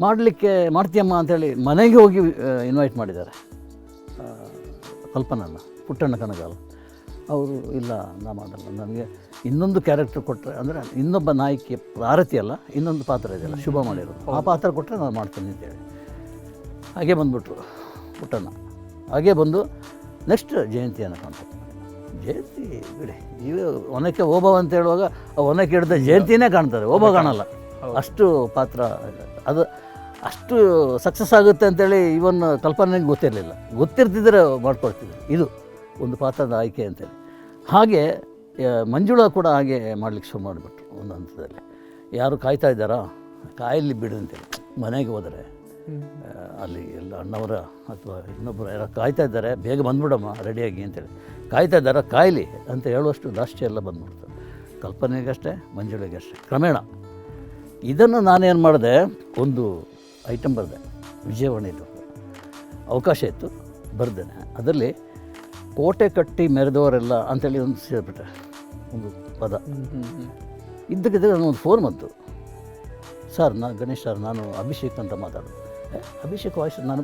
ಮಾಡಲಿಕ್ಕೆ ಮಾಡ್ತೀಯಮ್ಮ ಅಂತೇಳಿ ಮನೆಗೆ ಹೋಗಿ ಇನ್ವೈಟ್ ಮಾಡಿದ್ದಾರೆ. ಕಲ್ಪನನ್ನ, ಪುಟ್ಟಣ್ಣ ಕನಗಾಲ. ಅವರು, ಇಲ್ಲ, ನಾ ಮಾಡಲ್ಲ. ನನಗೆ ಇನ್ನೊಂದು ಕ್ಯಾರೆಕ್ಟರ್ ಕೊಟ್ಟರೆ ಅಂದರೆ ಇನ್ನೊಬ್ಬ ನಾಯಕಿ ಆರತಿ ಅಲ್ಲ, ಇನ್ನೊಂದು ಪಾತ್ರ ಇದೆಯಲ್ಲ ಶುಭ ಮಾಡಿರೋದು. ಆ ಪಾತ್ರ ಕೊಟ್ಟರೆ ನಾನು ಮಾಡ್ತೀನಿ ಅಂತೇಳಿ. ಹಾಗೆ ಬಂದುಬಿಟ್ರು ಪುಟ್ಟಣ್ಣ. ಹಾಗೆ ಬಂದು ನೆಕ್ಸ್ಟ್ ಕಾಂಟ್ಯಾಕ್ಟ್ ಮಾಡಿ ಜಯಂತಿ, ಬಿಡಿ. ಇವು ಒನಕ್ಕೆ ಓಬವ್ ಅಂತ ಹೇಳುವಾಗ ಆ ಒನಕ್ಕೆ ಹಿಡಿದ ಜಯಂತಿನೇ ಕಾಣ್ತಾರೆ ಓಬ ಕಾಣಲ್ಲ. ಅಷ್ಟು ಪಾತ್ರ ಅದು ಅಷ್ಟು ಸಕ್ಸಸ್ ಆಗುತ್ತೆ ಅಂತೇಳಿ ಇವನ್ ಕಲ್ಪನೆಗೆ ಗೊತ್ತಿರಲಿಲ್ಲ. ಗೊತ್ತಿರ್ತಿದ್ರೆ ಮಾಡ್ಕೊಳ್ತಿದ್ರು ಇದು ಒಂದು ಪಾತ್ರದ ಆಯ್ಕೆ ಅಂತೇಳಿ. ಹಾಗೆ ಮಂಜುಳ ಮಂಜುಳಾ ಕೂಡ ಹಾಗೆ ಮಾಡ್ಲಿಕ್ಕೆ ಶುರು ಮಾಡಿಬಿಟ್ರು ಒಂದು ಹಂತದಲ್ಲಿ. ಯಾರು ಕಾಯ್ತಾ ಇದ್ದಾರಾ? ಕಾಯಲ್ಲಿ ಬಿಡು ಅಂತೇಳಿ. ಮನೆಗೆ ಹೋದರೆ ಅಲ್ಲಿ ಎಲ್ಲ ಅಣ್ಣವರ ಅಥವಾ ಇನ್ನೊಬ್ಬರು ಯಾರೋ ಕಾಯ್ತಾ ಇದ್ದಾರೆ ಬೇಗ ಬಂದ್ಬಿಡಮ್ಮ ರೆಡಿಯಾಗಿ ಅಂತೇಳಿ. ಕಾಯ್ತಾ ಇದ್ದಾರೆ? ಕಾಯಲಿ ಅಂತ ಹೇಳುವಷ್ಟು ದಾಷ್ಟ್ಯ ಎಲ್ಲ ಬಂದ್ಬಿಡ್ತು ಕಲ್ಪನೆಗಷ್ಟೇ ಮಂಜುಳಿಗಷ್ಟೇ. ಕ್ರಮೇಣ ಇದನ್ನು ನಾನೇನು ಮಾಡಿದೆ? ಒಂದು ಐಟಮ್ ಬರೆದೆ ವಿಜಯವಾಣಿದು ಅವಕಾಶ ಇತ್ತು ಬರೆದೇನೆ. ಅದರಲ್ಲಿ ಕೋಟೆ ಕಟ್ಟಿ ಮೆರೆದವರೆಲ್ಲ ಅಂತೇಳಿ ಒಂದು ಸೇರಿಬಿಟ್ಟೆ ಒಂದು ಪದ. ಇದ್ದಕ್ಕಿದ್ದರೆ ನನಗೊಂದು ಫೋನ್ ಬಂತು. ಸರ್ ನಾನು ಗಣೇಶ್ ಸರ್ ನಾನು ಅಭಿಷೇಕ್ ಅಂತ ಮಾತಾಡೋದು. "ಏ, ಅಭಿಷೇಕ್ ವಾಯ್ಸ್ ನಾನು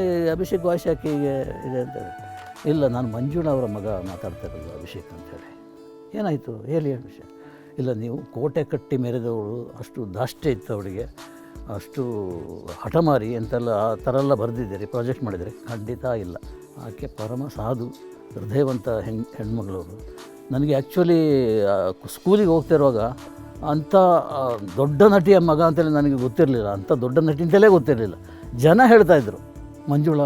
"ಏ, ಅಭಿಷೇಕ್ ವಾಯ್ಸ್ ಯಾಕೆ ಇದೆ ಅಂತೇಳಿ ಇಲ್ಲ, ನಾನು ಮಂಜುಳ ಅವರ ಮಗ ಮಾತಾಡ್ತಾ ಇರೋದು ಅಭಿಷೇಕ್ ಅಂತೇಳಿ. ಏನಾಯಿತು? ಹೇಳಿ ಅಭಿಷೇಕ್. ಇಲ್ಲ, ನೀವು ಕೋಟೆ ಕಟ್ಟಿ ಮೆರೆದವಳು, ಅಷ್ಟು ದಾಷ್ಟ್ಯ ಇತ್ತು ಅವಳಿಗೆ. ಅಷ್ಟು ಹಠಮಾರಿ ಅಂತೆಲ್ಲ ಆ ಥರ ಎಲ್ಲ ಬರೆದಿದ್ದೀರಿ ಪ್ರಾಜೆಕ್ಟ್ ಮಾಡಿದರೆ ಖಂಡಿತ ಇಲ್ಲ. ಆಕೆ ಪರಮ ಸಾಧು, ಹೃದಯವಂತ ಹೆಣ್, ಹೆಣ್ಮಗಳವರು. ನನಗೆ ಆ್ಯಕ್ಚುಲಿ ಸ್ಕೂಲಿಗೆ ಹೋಗ್ತಿರುವಾಗ ಅಂಥ ದೊಡ್ಡ ನಟಿಯ ಮಗ ಅಂತೇಳಿ ನನಗೆ ಗೊತ್ತಿರಲಿಲ್ಲ. ಅಂಥ ದೊಡ್ಡ ನಟಿ ಅಂತಲೇ ಗೊತ್ತಿರಲಿಲ್ಲ. ಜನ ಹೇಳ್ತಾಯಿದ್ರು ಮಂಜುಳ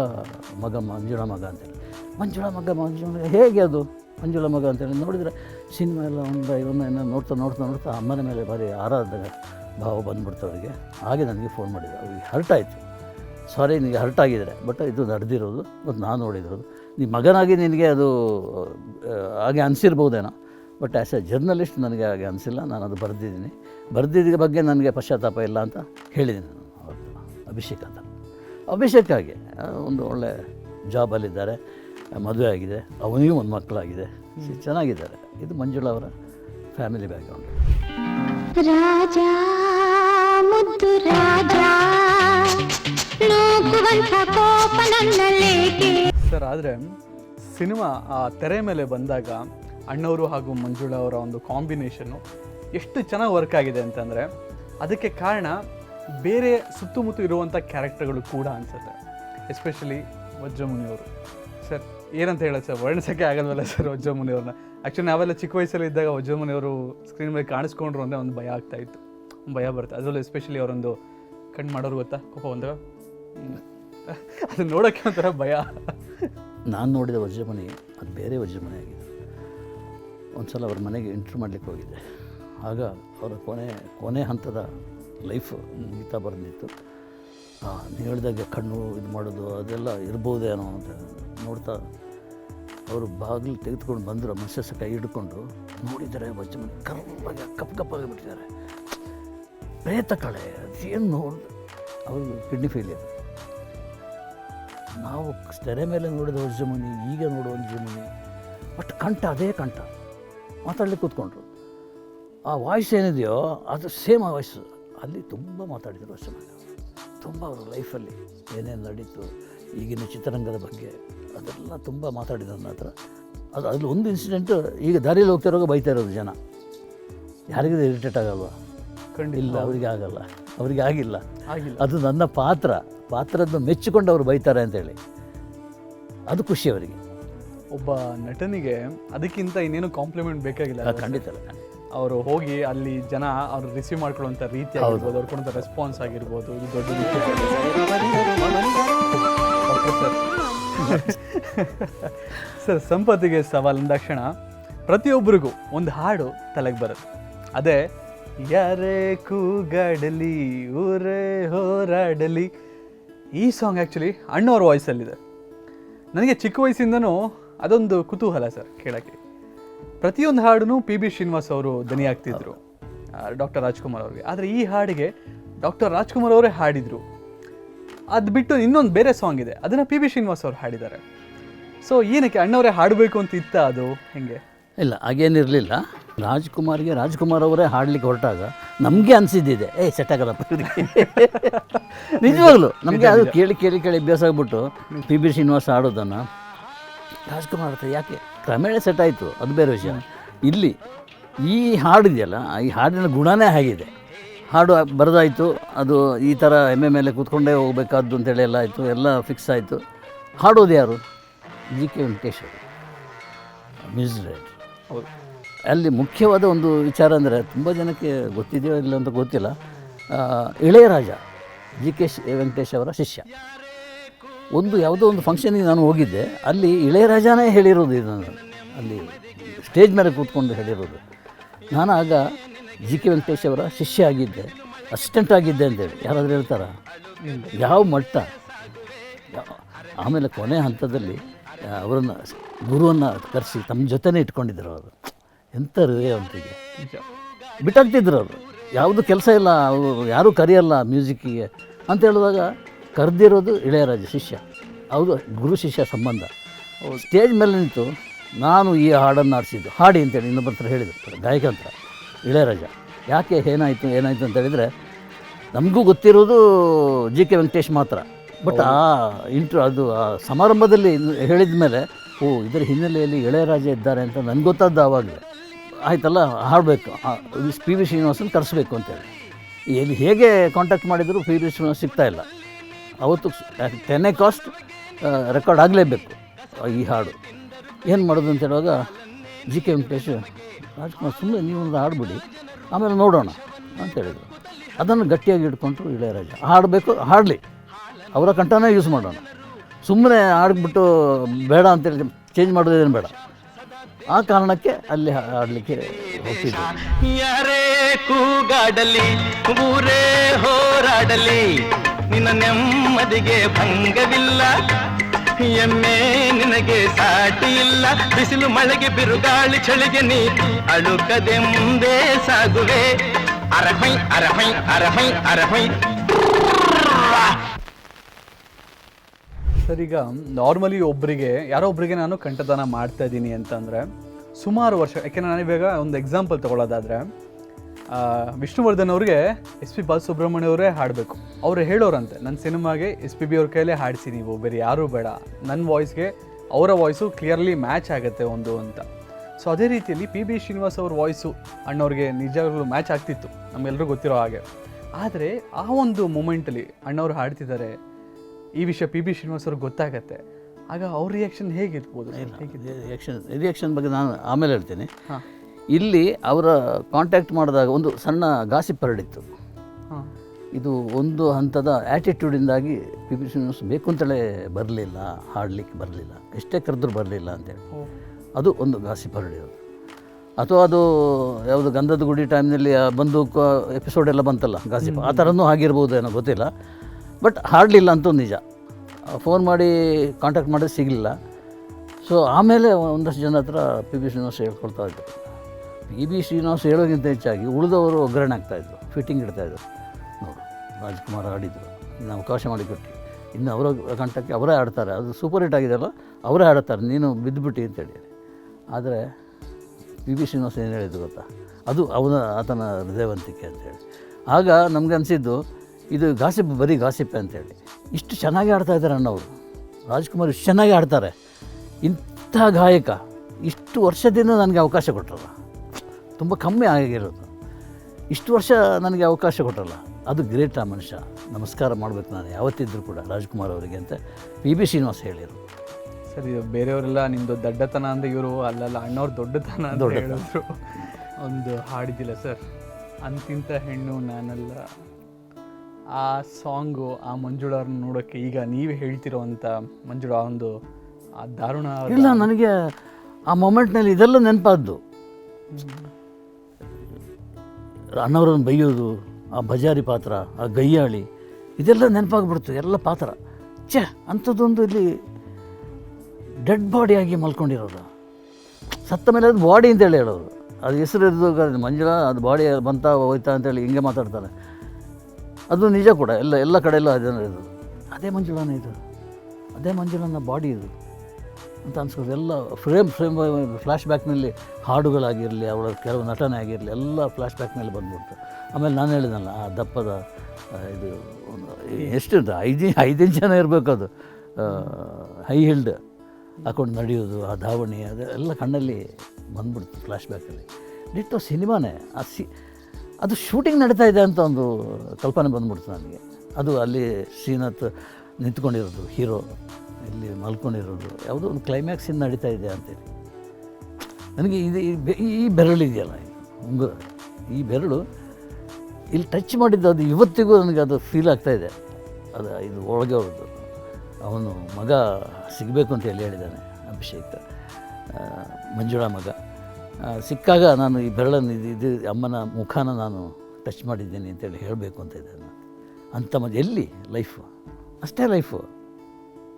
ಮಗ ಮಂಜುಳ ಮಗ ಅಂತೇಳಿ. ಮಂಜುಳಾ ಮಗ, ಮಂಜುಳ ಹೇಗೆ ಅದು ಮಂಜುಳ ಮಗ ಅಂತೇಳಿ ನೋಡಿದರೆ ಸಿನಿಮಾ ಎಲ್ಲ ಒಂದು ಇವನ್ನ ನೋಡ್ತಾ ನೋಡ್ತಾ ನೋಡ್ತಾ ಅಮ್ಮನ ಮೇಲೆ ಭಾರಿ ಆರಾಧನೆ ಭಾವ ಬಂದ್ಬಿಡ್ತು ಅವರಿಗೆ. ಹಾಗೆ ನನಗೆ ಫೋನ್ ಮಾಡಿದ್ರು. ಅವ್ರಿಗೆ ಹರ್ಟ್ ಆಯಿತು. ಸಾರಿ ನಿನಗೆ ಹರ್ಟ್ ಆಗಿದ್ದಾರೆ ಬಟ್ ಇದು ನಡೆದಿರೋದು ಮತ್ತು ನಾನು ನೋಡಿದಿರೋದು. ನಿಮ್ಮ ಮಗನಾಗಿ ನಿನಗೆ ಅದು ಹಾಗೆ ಅನಿಸಿರ್ಬೋದೇನೋ ಬಟ್ ಆ್ಯಸ್ ಎ ಜರ್ನಲಿಸ್ಟ್ ನನಗೆ ಹಾಗೆ ಅನಿಸಿಲ್ಲ. ನಾನು ಅದು ಬರೆದಿದ್ದೀನಿ. ಬರೆದಿದ್ದ ಬಗ್ಗೆ ನನಗೆ ಪಶ್ಚಾತ್ತಾಪ ಇಲ್ಲ ಅಂತ ಹೇಳಿದ್ದೀನಿ ನಾನು. ಅವತ್ತು ಅಭಿಷೇಕ್ ಅಂತ. ಅಭಿಷೇಕ್ ಆಗಿ ಒಂದು ಒಳ್ಳೆ ಜಾಬಲ್ಲಿದ್ದಾರೆ ಮದುವೆ ಆಗಿದೆ. ಅವನಿಗೂ ಒಂದು ಮಕ್ಕಳಾಗಿದೆ. ಚೆನ್ನಾಗಿದ್ದಾರೆ. ಇದು ಮಂಜುಳಾ ಅವರ ಫ್ಯಾಮಿಲಿ ಬ್ಯಾಕ್ಗ್ರೌಂಡ್ ರಾಜ ಮುದ್ದು ರಾಜ ಸರ್ ಆದರೆ ಸಿನಿಮಾ ಆ ತೆರೆ ಮೇಲೆ ಬಂದಾಗ ಅಣ್ಣವರು ಹಾಗೂ ಮಂಜುಳಾ ಅವರ ಒಂದು ಕಾಂಬಿನೇಷನ್ನು ಎಷ್ಟು ಚೆನ್ನಾಗಿ ವರ್ಕ್ ಆಗಿದೆ ಅಂತಂದರೆ ಅದಕ್ಕೆ ಕಾರಣ ಬೇರೆ ಸುತ್ತಮುತ್ತ ಇರುವಂಥ ಕ್ಯಾರೆಕ್ಟರ್ಗಳು ಕೂಡ ಅನಿಸುತ್ತೆ. ಎಸ್ಪೆಷಲಿ ವಜ್ರಮುನಿಯವರು. ಸರ್, ಏನಂತ ಹೇಳೋದು ಸರ್ ವರ್ಣಿಸೋಕ್ಕೆ ಆಗಲ್ವಲ್ಲ ಸರ್ ವಜ್ರಮುನಿಯವ್ರನ್ನ ಆ್ಯಕ್ಚುಲಿ ನಾವೆಲ್ಲ ಚಿಕ್ಕ ವಯಸ್ಸಲ್ಲಿ ಇದ್ದಾಗ ವಜ್ರಮುನಿಯವರು ಸ್ಕ್ರೀನ್ ಮೇಲೆ ಕಾಣಿಸ್ಕೊಂಡ್ರು ಅಂದರೆ ಒಂದು ಭಯ ಆಗ್ತಾ ಇತ್ತು. ಭಯ ಬರುತ್ತೆ. ಅದರಲ್ಲೂ ಎಸ್ಪೆಷಲಿ ಅವರೊಂದು ಕಣ್ಣು ಮಾಡೋರು ಗೊತ್ತಾ? ಕೋಪ ಒಂದು ಅದು ನೋಡೋಕ್ಕೆ ಒಂಥರ ಭಯ. ನಾನು ನೋಡಿದ ವಜ್ರಮಣಿ ಅದು ಬೇರೆ ವಜ್ರಮಣಿ ಆಗಿದೆ. ಒಂದು ಸಲ ಅವ್ರ ಮನೆಗೆ ಎಂಟ್ರಿ ಮಾಡಲಿಕ್ಕೆ ಹೋಗಿದ್ದೆ. ಆಗ ಅವರ ಕೊನೆ ಕೊನೆ ಹಂತದ ಲೈಫ್ ಮುಗಿತಾ ಬರೆದಿತ್ತು. ನೀವು ಹೇಳಿದಾಗೆ ಕಣ್ಣು ಇದು ಮಾಡೋದು ಅದೆಲ್ಲ ಇರ್ಬೋದೇನೋ ಅಂತ ನೋಡ್ತಾ ಅವರು ಬಾಗಿಲು ತೆಗೆದುಕೊಂಡು ಬಂದರು ಮಸಸ ಕೈ ಹಿಡ್ಕೊಂಡು ನೋಡಿದ್ದಾರೆ ವಜ್ರಮಣಿ ಕಪ್ಪಾಗಿ ಕಪ್ ಕಪ್ಪಾಗಿ ಬಿಟ್ಟಿದ್ದಾರೆ. ಪ್ರೇತ ಕಳೆ, ಅದೇನು ನೋಡ್ದು ಅವರು ಕಿಡ್ನಿ ಫೇಲಿಯರ್ ನಾವು ತೆರೆ ಮೇಲೆ ನೋಡಿದ ವಜ್ರಮುನಿ ಈಗ ನೋಡುವ ವಜ್ರಮುನಿ ಬಟ್ ಕಂಠ, ಅದೇ ಕಂಠ. ಮಾತಾಡಲಿಕ್ಕೆ ಕೂತ್ಕೊಂಡ್ರು. ಆ ವಾಯ್ಸ್ ಏನಿದೆಯೋ, ಅದು ಸೇಮ್ ಆ ವಾಯ್ಸ್ ಅಲ್ಲಿ ತುಂಬ ಮಾತಾಡಿದರು ವಜ್ರಮುನಿ ತುಂಬ ಅವ್ರ ಲೈಫಲ್ಲಿ ಏನೇನು ನಡೀತು ಈಗಿನ ಚಿತ್ರರಂಗದ ಬಗ್ಗೆ ಅದೆಲ್ಲ ತುಂಬ ಮಾತಾಡಿದ ನನ್ನ ಹತ್ರ. ಅದು ಅದ್ರಲ್ಲಿ ಒಂದು ಇನ್ಸಿಡೆಂಟು ಈಗ ದಾರಿಯಲ್ಲಿ ಹೋಗ್ತಿರುವಾಗ ಬೈತಾ ಇರೋದು ಜನ. ಯಾರಿಗಿದ್ರೆ ಇರಿಟೇಟ್ ಆಗಲ್ವಾ? ಕಂಡಿಲ್ಲ ಅವರಿಗೆ ಆಗಲ್ಲ. ಅವರಿಗೆ ಆಗಿಲ್ಲ. ಆಗಿಲ್ಲ. ಅದು ನನ್ನ ಪಾತ್ರ. ಪಾತ್ರದ್ದು ಮೆಚ್ಚಿಕೊಂಡು ಅವರು ಬೈತಾರೆ ಅಂತೇಳಿ ಅದು ಖುಷಿ ಅವರಿಗೆ. ಒಬ್ಬ ನಟನಿಗೆ ಅದಕ್ಕಿಂತ ಇನ್ನೇನು ಕಾಂಪ್ಲಿಮೆಂಟ್ ಬೇಕಾಗಿಲ್ಲ. ಖಂಡಿತ. ಅವರು ಹೋಗಿ ಅಲ್ಲಿ ಜನ ಅವ್ರು ರಿಸೀವ್ ಮಾಡ್ಕೊಳ್ಳುವಂಥ ರೀತಿ ಆಗಿರ್ಬೋದು ಅವ್ರು ಕೊಡುವಂಥ ರೆಸ್ಪಾನ್ಸ್ ಆಗಿರ್ಬೋದು ಇದು ದೊಡ್ಡ ವಿಷಯ. ಸರ್ ಸಂಪತ್ತಿಗೆ ಸವಾಲ್ ಅಂದಾಕ್ಷಣ ಪ್ರತಿಯೊಬ್ಬರಿಗೂ ಒಂದು ಹಾಡು ತಲೆಗೆ ಬರುತ್ತೆ. ಅದೇ ಯಾರೇ ಕೂಗಾಡಲಿ ಊರೇ ಹೋರಾಡಲಿ. ಈ ಸಾಂಗ್ ಆ್ಯಕ್ಚುಲಿ ಅಣ್ಣವ್ರ ವಾಯ್ಸಲ್ಲಿದೆ ನನಗೆ ಚಿಕ್ಕ ವಯಸ್ಸಿಂದನೂ ಅದೊಂದು ಕುತೂಹಲ ಸರ್ ಕೇಳೋಕ್ಕೆ. ಪ್ರತಿಯೊಂದು ಹಾಡನ್ನು ಪಿ ಬಿ ಶ್ರೀನಿವಾಸ್ ಅವರು ದನಿ ಆಗ್ತಿದ್ರು ಡಾಕ್ಟರ್ ರಾಜ್ಕುಮಾರ್ ಅವ್ರಿಗೆ. ಆದರೆ ಈ ಹಾಡಿಗೆ ಡಾಕ್ಟರ್ ರಾಜ್ಕುಮಾರ್ ಅವರೇ ಹಾಡಿದರು. ಅದು ಬಿಟ್ಟು ಇನ್ನೊಂದು ಬೇರೆ ಸಾಂಗ್ ಇದೆ. ಅದನ್ನು ಪಿ ಬಿ ಶ್ರೀನಿವಾಸ್ ಅವರು ಹಾಡಿದ್ದಾರೆ. ಸೊ ಏನಕ್ಕೆ ಅಣ್ಣವರೇ ಹಾಡಬೇಕು ಅಂತ ಇತ್ತ ಅದು? ಹೆಂಗೆ? ಇಲ್ಲ ಹಾಗೇನಿರಲಿಲ್ಲ ರಾಜ್ಕುಮಾರ್ಗೆ ರಾಜ್ಕುಮಾರ್ ಅವರೇ ಹಾಡಲಿಕ್ಕೆ ಹೊರಟಾಗ ನಮಗೆ ಅನಿಸಿದ್ದಿದೆ. ಏಯ್ ಸೆಟ್ ಆಗಲ್ಲ ನಿಜವಾಗ್ಲು. ನಮಗೆ ಅದು ಕೇಳಿ ಕೇಳಿ ಕೇಳಿ ಅಭ್ಯಾಸ ಆಗ್ಬಿಟ್ಟು ಪಿ ಬಿ ಶ್ರೀನಿವಾಸ್ ಹಾಡೋದನ್ನು ರಾಜ್ಕುಮಾರ್ ಹತ್ರ ಯಾಕೆ ಕ್ರಮೇಣ ಸೆಟ್ ಆಯಿತು. ಅದು ಬೇರೆ ವಿಷಯ. ಇಲ್ಲಿ ಈ ಹಾಡಿದೆಯಲ್ಲ ಈ ಹಾಡಿನ ಗುಣನೇ ಆಗಿದೆ ಹಾಡು ಬರೆದಾಯಿತು ಅದು ಈ ಥರ ಎಮ್ಮೆ ಮೇಲೆ ಕೂತ್ಕೊಂಡೇ ಹೋಗ್ಬೇಕಾದ್ದು ಅಂತೇಳಿ ಎಲ್ಲ ಆಯಿತು ಎಲ್ಲ ಫಿಕ್ಸ್ ಆಯಿತು. ಹಾಡೋದು ಯಾರು? ಜಿ ಕೆ ವೆಂಕಟೇಶ್ ಅವರು. ಮ್ಯೂಸಿಕ್ ಡೈರೆಕ್ಟರ್ ಅಲ್ಲಿ ಮುಖ್ಯವಾದ ಒಂದು ವಿಚಾರ ಅಂದರೆ ತುಂಬ ಜನಕ್ಕೆ ಗೊತ್ತಿದೆಯೋ ಇಲ್ಲ ಅಂತ ಗೊತ್ತಿಲ್ಲ ಇಳೆಯ ಇಳೆಯರಾಜ ಜಿ ಕೆ ಶ್- ವೆಂಕಟೇಶ್ ಅವರ ಶಿಷ್ಯ. ಒಂದು ಯಾವುದೋ ಒಂದು ಫಂಕ್ಷನಿಗೆ ನಾನು ಹೋಗಿದ್ದೆ, ಅಲ್ಲಿ ಇಳೆಯರಾಜನೇ ಹೇಳಿರೋದು ಇದನ್ನು ಅಲ್ಲಿ ಸ್ಟೇಜ್ ಮೇಲೆ ಕೂತ್ಕೊಂಡು ಹೇಳಿರೋದು. ನಾನು ಆಗ ಜಿ ಕೆ ವೆಂಕಟೇಶ್ ಅವರ ಶಿಷ್ಯ ಆಗಿದ್ದೆ ಅಸಿಸ್ಟೆಂಟ್ ಆಗಿದ್ದೆ ಅಂತೇಳಿ. ಯಾರಾದರೂ ಹೇಳ್ತಾರ? ಯಾವ ಮಟ್ಟ? ಆಮೇಲೆ ಕೊನೆ ಹಂತದಲ್ಲಿ ಅವರನ್ನು ಗುರುವನ್ನು ಕರೆಸಿ ತಮ್ಮ ಜೊತೆನೇ ಇಟ್ಕೊಂಡಿದ್ರು ಅವರು. ಎಂಥ ಹೃದಯವಂತಿಗೆ ಬಿಟ್ಟಾಗ್ತಿದ್ರು ಅವರು. ಯಾವುದು ಕೆಲಸ ಇಲ್ಲ, ಅವರು ಯಾರೂ ಕರೆಯಲ್ಲ ಮ್ಯೂಸಿಕ್ಕಿಗೆ ಅಂತ ಹೇಳಿದಾಗ ಕರೆದಿರೋದು ಇಳೆಯರಾಜ ಶಿಷ್ಯ. ಹೌದು ಗುರು ಶಿಷ್ಯ ಸಂಬಂಧ. ಸ್ಟೇಜ್ ಮೇಲೆ ನಿಂತು ನಾನು ಈ ಹಾಡನ್ನು ಆಡಿಸಿದ್ದು ಹಾಡಿ ಅಂತೇಳಿ ಇನ್ನೊಬ್ಬರ ಹತ್ರ ಹೇಳಿದ್ರು ಗಾಯಕ ಅಂತ ಇಳೆಯರಾಜ. ಯಾಕೆ ಏನಾಯಿತು ಏನಾಯಿತು ಅಂತ ಹೇಳಿದರೆ ನಮಗೂ ಗೊತ್ತಿರೋದು ಜಿ ಕೆ ವೆಂಕಟೇಶ್ ಮಾತ್ರ. ಬಟ್ ಆ ಇಂಟ್ರು ಅದು ಆ ಸಮಾರಂಭದಲ್ಲಿ ಹೇಳಿದ ಮೇಲೆ ಓ ಇದರ ಹಿನ್ನೆಲೆಯಲ್ಲಿ ಇಳೆಯರಾಜ ಇದ್ದಾರೆ ಅಂತ ನನಗೆ ಗೊತ್ತಾದ್ದು ಆವಾಗಲೇ ಆಯ್ತಲ್ಲ ಹಾಡಬೇಕು. ಪಿ ವಿ ಶ್ರೀನಿವಾಸನ ಕರೆಸ್ಬೇಕು ಅಂತೇಳಿ ಎಲ್ಲಿ ಹೇಗೆ ಕಾಂಟ್ಯಾಕ್ಟ್ ಮಾಡಿದರೂ ಪಿ ವಿ ಶ್ರೀನಿವಾಸ ಸಿಗ್ತಾ ಅವತ್ತು ತೆನೆ ಕಾಸ್ಟ್ ರೆಕಾರ್ಡ್ ಆಗಲೇಬೇಕು ಈ ಹಾಡು. ಏನು ಮಾಡೋದು ಅಂತ ಹೇಳುವಾಗ ಜಿ ಕೆ ವೆಂಕಟೇಶ್, ರಾಜ್ಕುಮಾರ್ ಸುಮ್ಮನೆ ನೀವೊಂದು ಹಾಡ್ಬಿಡಿ ಆಮೇಲೆ ನೋಡೋಣ, ಅಂತ ಹೇಳಿದರು. ಅದನ್ನು ಗಟ್ಟಿಯಾಗಿ ಇಟ್ಕೊಂಡ್ರು ಇಳೆಯರಾಜ. ಹಾಡಬೇಕು, ಹಾಡಲಿ. ಅವರ ಕಂಠನೇ ಯೂಸ್ ಮಾಡೋಣ. ಸುಮ್ಮನೆ ಹಾಡ್ಬಿಟ್ಟು ಬೇಡ ಅಂತೇಳಿ ಚೇಂಜ್ ಮಾಡೋದೇನು ಬೇಡ. ಆ ಕಾರಣಕ್ಕೆ ಅಲ್ಲಿ ಆಡಲಿಕ್ಕೆ ಹೋಗ್ತಿದ್ದೆ ಹೋರಾಡಲಿ ನಿನ್ನ ನೆಮ್ಮದಿಗೆ ಭಂಗವಿಲ್ಲ. ಎಮ್ಮೆ ನಿನಗೆ ಸಾಟಿ ಇಲ್ಲ. ಬಿಸಿಲು ಮಳೆಗೆ ಬಿರುಗಾಳಿ ಚಳಿಗೆ ನೀ ಅಳುಕದೆ ಮುಂದೆ ಸಾಗುವೆ. ಅರಹೈ ಅರಹೈ ಅರಹೈ ಅರಹೈ ಸರ್ ನಾರ್ಮಲಿ ಒಬ್ಬರಿಗೆ ಯಾರೋ ಒಬ್ಬರಿಗೆ ನಾನು ಕಂಠದಾನ ಮಾಡ್ತಾ ಇದ್ದೀನಿ ಅಂತಂದರೆ ಸುಮಾರು ವರ್ಷ, ಯಾಕೆಂದರೆ ನಾನು ಇವಾಗ ಒಂದು ಎಕ್ಸಾಂಪಲ್ ತೊಗೊಳ್ಳೋದಾದರೆ ವಿಷ್ಣುವರ್ಧನ್ ಅವ್ರಿಗೆ ಎಸ್ ಪಿ ಬಾಲಸುಬ್ರಹ್ಮಣ್ಯ ಅವರೇ ಹಾಡಬೇಕು. ಅವರು ಹೇಳೋರಂತೆ ನನ್ನ ಸಿನಿಮಾಗೆ ಎಸ್ ಪಿ ಬಿ ಅವ್ರ ಕೈಲೇ ಹಾಡಿಸಿ ನೀವು ಬೇರೆ ಯಾರೂ ಬೇಡ. ನನ್ನ ವಾಯ್ಸ್ಗೆ ಅವರ ವಾಯ್ಸು ಕ್ಲಿಯರ್ಲಿ ಮ್ಯಾಚ್ ಆಗುತ್ತೆ ಒಂದು ಅಂತ. ಸೊ ಅದೇ ರೀತಿಯಲ್ಲಿ ಪಿ ಬಿ ಶ್ರೀನಿವಾಸ್ ಅವ್ರ ವಾಯ್ಸು ಅಣ್ಣವ್ರಿಗೆ ನಿಜವಾಗ್ಲೂ ಮ್ಯಾಚ್ ಆಗ್ತಿತ್ತು ನಮ್ಮೆಲ್ಲರಿಗೂ ಗೊತ್ತಿರೋ ಹಾಗೆ. ಆದರೆ ಆ ಒಂದು ಮೂಮೆಂಟಲ್ಲಿ ಅಣ್ಣವ್ರು ಹಾಡ್ತಿದ್ದಾರೆ ಈ ವಿಷಯ ಪಿ ಬಿ ಶ್ರೀನಿವಾಸ್ ಅವ್ರಿಗೆ ಗೊತ್ತಾಗತ್ತೆ. ಆಗ ಅವ್ರ ರಿಯಾಕ್ಷನ್ ಹೇಗಿರ್ಬೋದು? ಹೇಗಿದೆ ರಿಯಾಕ್ಷನ್ ರಿಯಾಕ್ಷನ್ ಬಗ್ಗೆ ನಾನು ಆಮೇಲೆ ಹೇಳ್ತೀನಿ. ಹಾಂ. ಇಲ್ಲಿ ಅವರ ಕಾಂಟ್ಯಾಕ್ಟ್ ಮಾಡಿದಾಗ ಒಂದು ಸಣ್ಣ ಗಾಸಿಪ್ ಹರಡಿತ್ತು. ಇದು ಒಂದು ಹಂತದ ಆ್ಯಟಿಟ್ಯೂಡಿಂದಾಗಿ ಪಿ ಪಿ ಶ್ರೀನಿವಾಸ್ ಬೇಕು ಅಂತಲೇ ಬರಲಿಲ್ಲ ಹಾಡಲಿಕ್ಕೆ ಬರಲಿಲ್ಲ ಎಷ್ಟೇ ಕರೆದ್ರೂ ಬರಲಿಲ್ಲ ಅಂತೇಳಿ. ಅದು ಒಂದು ಗಾಸಿಪ್ ಹರಡಿರೋದು. ಅಥವಾ ಅದು ಯಾವುದು ಗಂಧದ ಗುಡಿ ಟೈಮ್ನಲ್ಲಿ ಬಂದು ಎಪಿಸೋಡ್ ಎಲ್ಲ ಬಂತಲ್ಲ ಗಾಸಿಪ್ ಆ ಥರನೂ ಆಗಿರ್ಬೋದು ಏನೋ ಗೊತ್ತಿಲ್ಲ. ಬಟ್ ಹಾಡಲಿಲ್ಲ ಅಂತೂ ನಿಜ. ಫೋನ್ ಮಾಡಿ ಕಾಂಟ್ಯಾಕ್ಟ್ ಮಾಡಿದ್ರೆ ಸಿಗಲಿಲ್ಲ. ಸೊ ಆಮೇಲೆ ಒಂದಷ್ಟು ಜನ ಹತ್ರ ಪಿ ಪಿ ಶ್ರೀನಿವಾಸ್ ಹೇಳ್ಕೊಳ್ತಾ ಇದ್ರು. ಪಿ ಬಿ ಶ್ರೀನಿವಾಸ್ ಹೇಳೋಕ್ಕಿಂತ ಹೆಚ್ಚಾಗಿ ಉಳಿದವರು ಒಗ್ಗರಣೆ ಆಗ್ತಾಯಿದ್ರು ಫಿಟ್ಟಿಂಗ್ ಇಡ್ತಾಯಿದ್ರು ನೋಡಿ, ರಾಜ್ಕುಮಾರ್ ಆಡಿದ್ರು, ಇನ್ನು ಅವಕಾಶ ಮಾಡಿಕೊಟ್ಟು. ಇನ್ನು ಅವರ ಕಂಠಕ್ಕೆ ಅವರೇ ಆಡ್ತಾರೆ. ಅದು ಸೂಪರ್ ಹಿಟ್ ಆಗಿದೆಯಲ್ಲ ಅವರೇ ಆಡ್ತಾರೆ ನೀನು ಬಿದ್ದುಬಿಟ್ಟು ಅಂತೇಳಿ ಆದರೆ ಪಿ ಬಿ ಶ್ರೀನಿವಾಸ್ ಏನು ಹೇಳಿದ್ರು ಗೊತ್ತಾ? ಅದು ಅವನ, ಆತನ ಹೃದಯವಂತಿಕೆ ಅಂತೇಳಿ ಆಗ ನಮ್ಗೆ ಅನಿಸಿದ್ದು, ಇದು ಗಾಸಿಪ್, ಬರೀ ಗಾಸಿಪ್ಪೆ ಅಂತೇಳಿ ಇಷ್ಟು ಚೆನ್ನಾಗಿ ಆಡ್ತಾ ಇದ್ದಾರೆ ಅಣ್ಣವರು ರಾಜ್ಕುಮಾರ್ ಇಷ್ಟು ಚೆನ್ನಾಗಿ ಆಡ್ತಾರೆ. ಇಂಥ ಗಾಯಕ ಇಷ್ಟು ವರ್ಷದಿಂದ ನನಗೆ ಅವಕಾಶ ಕೊಟ್ಟರಲ್ಲ ತುಂಬ ಕಮ್ಮಿ ಆಗಿರೋದು. ಇಷ್ಟು ವರ್ಷ ನನಗೆ ಅವಕಾಶ ಕೊಟ್ಟಲ್ಲ. ಅದು ಗ್ರೇಟ್ ಆ ಮನುಷ್ಯ. ನಮಸ್ಕಾರ ಮಾಡಬೇಕು ನಾನು ಯಾವತ್ತಿದ್ದರೂ ಕೂಡ ರಾಜ್ಕುಮಾರ್ ಅವರಿಗೆ ಅಂತ ಪಿ ಬಿ ಶ್ರೀನಿವಾಸ್ ಹೇಳಿದರು ಸರಿ ಬೇರೆಯವರೆಲ್ಲ ನಿಮ್ಮದು ದಡ್ಡತನ ಅಂದರೆ ಇವರು ಅಲ್ಲೆಲ್ಲ ಅಣ್ಣವ್ರ ದೊಡ್ಡತನ ಅಂತ ಹೇಳಿದ್ರು. ಒಂದು ಹಾಡಿದ್ದಿಲ್ಲ ಸರ್. ಅಂತಿಂತ ಹೆಣ್ಣು ನಾನಲ್ಲ. ಆ ಸಾಂಗು ಆ ಮಂಜುಳವ್ರನ್ನ ನೋಡೋಕ್ಕೆ ಈಗ ನೀವೇ ಹೇಳ್ತಿರೋವಂಥ ಮಂಜುಳ ಆ ಒಂದು ಆ ದಾರುಣ ಇಲ್ಲ ನನಗೆ ಆ ಮೊಮೆಂಟ್ನಲ್ಲಿ ಇದೆಲ್ಲ ನೆನಪಾದ್ದು. ಅಣ್ಣವ್ರನ್ನ ಬೈಯೋದು, ಆ ಬಜಾರಿ ಪಾತ್ರ, ಆ ಗಯ್ಯಾಳಿ ಇದೆಲ್ಲ ನೆನಪಾಗ್ಬಿಡ್ತು, ಎಲ್ಲ ಪಾತ್ರ. ಛೆ, ಅಂಥದ್ದೊಂದು ಇಲ್ಲಿ ಡೆಡ್ ಬಾಡಿಯಾಗಿ ಮಲ್ಕೊಂಡಿರೋದು ಸತ್ತ ಮೇಲೆ ಅದು ಬಾಡಿ ಅಂತೇಳಿ ಹೇಳೋದು ಅದು ಹೆಸರು ಇರೋದು ಮಂಜುಳ, ಅದು ಬಾಡಿ ಬಂತಾ, ಹೋಯ್ತಾ ಅಂತೇಳಿ ಹಿಂಗೆ ಮಾತಾಡ್ತಾರೆ. ಅದು ನಿಜ ಕೂಡ, ಎಲ್ಲ ಎಲ್ಲ ಕಡೆಯಲ್ಲೂ ಅದೇ ಇದು ಅದೇ ಮಂಜುಳಾನೇ ಇದು. ಅದೇ ಮಂಜುಳನ ಬಾಡಿ ಇದು. ಅಂತ ಅನ್ಸೋದು ಎಲ್ಲ ಫ್ರೇಮ್ ಫ್ರೇಮ್ ಫ್ಲ್ಯಾಶ್ ಬ್ಯಾಕ್ನಲ್ಲಿ ಹಾಡುಗಳಾಗಿರಲಿ ಅವಳ ಕೆಲವು ನಟನೆ ಆಗಿರಲಿ ಎಲ್ಲ ಫ್ಲ್ಯಾಶ್ ಬ್ಯಾಕ್ನಲ್ಲಿ ಬಂದ್ಬಿಡ್ತು. ಆಮೇಲೆ ನಾನು ಹೇಳಿದ್ನಲ್ಲ, ಆ ದಪ್ಪದ ಇದು ಎಷ್ಟು ಐದು ಐದು ಜನ ಇರಬೇಕು ಅದು. ಹೈ ಹಿಲ್ಡ್ ಹಾಕೊಂಡು ನಡೆಯೋದು ಆ ಧಾವಣಿ ಅದೆಲ್ಲ ಕಣ್ಣಲ್ಲಿ ಬಂದ್ಬಿಡ್ತು ಫ್ಲ್ಯಾಶ್ ಬ್ಯಾಕಲ್ಲಿ ಡಿಟ್ಟೋ ಸಿನಿಮಾನೇ, ಆ ಸಿ, ಅದು ಶೂಟಿಂಗ್ ನಡೀತಾ ಇದೆ ಅಂತ ಒಂದು ಕಲ್ಪನೆ ಬಂದ್ಬಿಡ್ತು ನನಗೆ. ಅದು ಅಲ್ಲಿ ಶ್ರೀನಾಥ್ ನಿಂತ್ಕೊಂಡಿರೋದು ಹೀರೋ. ಇಲ್ಲಿ ಮಲ್ಕೊಂಡಿರೋದು. ಯಾವುದೋ ಒಂದು ಕ್ಲೈಮ್ಯಾಕ್ಸ್ ಇನ್ನು ನಡೀತಾ ಇದೆ ಅಂತೇಳಿ. ನನಗೆ ಇದು ಈ ಬೆರಳು ಇದೆಯಲ್ಲ ಇದು ಉಂಗುರ. ಈ ಬೆರಳು ಇಲ್ಲಿ ಟಚ್ ಮಾಡಿದ್ದು ಅದು ಇವತ್ತಿಗೂ ನನಗೆ ಅದು ಫೀಲ್ ಆಗ್ತಾ ಇದೆ. ಅದು ಇದು ಒಳಗೆ ಅವ್ರದ್ದು ಅವನು ಮಗ ಸಿಗಬೇಕು ಅಂತ ಹೇಳಿ ಹೇಳಿದ್ದಾನೆ, ಅಭಿಷೇಕ್. ಮಂಜುಳ ಮಂಜುಳಾ ಮಗ. ಸಿಕ್ಕಾಗ ನಾನು ಈ ಬೆರಳನ್ನು ಇದು ಇದು ಅಮ್ಮನ ಮುಖಾನ ನಾನು ಟಚ್ ಮಾಡಿದ್ದೀನಿ ಅಂತೇಳಿ ಹೇಳಬೇಕು ಅಂತ ಇದ್ದಾನೆ. ಅಂಥ ಮದ್ದು ಎಲ್ಲಿ? ಲೈಫು ಅಷ್ಟೇ ಲೈಫು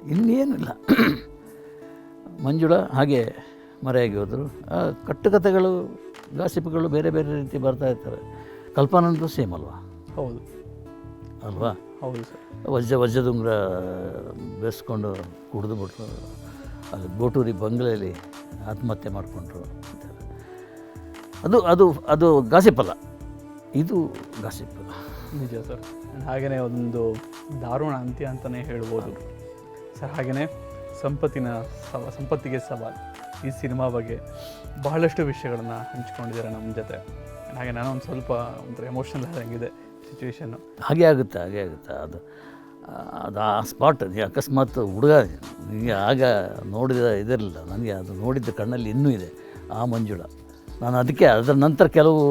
ಇನ್ನೇನಿಲ್ಲ ಮಂಜುಳ ಹಾಗೆ ಮರೆಯಾಗಿ ಹೋದರು. ಆ ಕಟ್ಟುಕತೆಗಳು ಗಾಸಿಪ್ಗಳು ಬೇರೆ ಬೇರೆ ರೀತಿ ಬರ್ತಾ ಇರ್ತವೆ. ಕಲ್ಪನಂದು ಸೇಮ್ ಅಲ್ವಾ? ಹೌದು. ಅಲ್ವಾ? ಹೌದು ಸರ್. ವಜ್ರ ವಜ್ರದುಂಗ್ರ ಬೆಸ್ಕೊಂಡು ಕುಡಿದು ಬಿಟ್ಟರು ಅದು ಗೋಟೂರಿ ಬಂಗ್ಲೆಯಲ್ಲಿ ಆತ್ಮಹತ್ಯೆ ಮಾಡಿಕೊಂಡ್ರು ಅದು ಅದು ಅದು ಗಾಸಿಪ್ಪಲ್ಲ ಇದು ಗಾಸಿಪ್. ನಿಜ ಸರ್. ಹಾಗೆಯೇ ಒಂದು ದಾರುಣ ಅಂತ್ಯ ಅಂತಲೇ ಹೇಳ್ಬೋದು. ಸರ್ ಹಾಗೆಯೇ ಸಂಪತ್ತಿನ ಸವ, ಸಂಪತ್ತಿಗೆ ಸವಾಲು. ಈ ಸಿನಿಮಾ ಬಗ್ಗೆ ಬಹಳಷ್ಟು ವಿಷಯಗಳನ್ನು ಹಂಚ್ಕೊಂಡಿದ್ದಾರೆ ನಮ್ಮ ಜೊತೆ. ಹಾಗೆ ನಾನು ಒಂದು ಸ್ವಲ್ಪ ಒಂಥರ ಎಮೋಷ್ನಲ್ ಆದಂಗಿದೆ ಸಿಚುವೇಶನ್ನು ಹಾಗೆ ಆಗುತ್ತೆ ಹಾಗೆ ಆಗುತ್ತೆ. ಅದು ಅದು ಆ ಸ್ಪಾಟ್ ಅಕಸ್ಮಾತ್ ಹುಡುಗ, ನನಗೆ ಆಗ ನೋಡಿದ ಇದಿರಲಿಲ್ಲ. ನನಗೆ ಅದು ನೋಡಿದ್ದ ಕಣ್ಣಲ್ಲಿ ಇನ್ನೂ ಇದೆ ಆ ಮಂಜುಳ. ನಾನು ಅದಕ್ಕೆ ಅದರ ನಂತರ ಕೆಲವು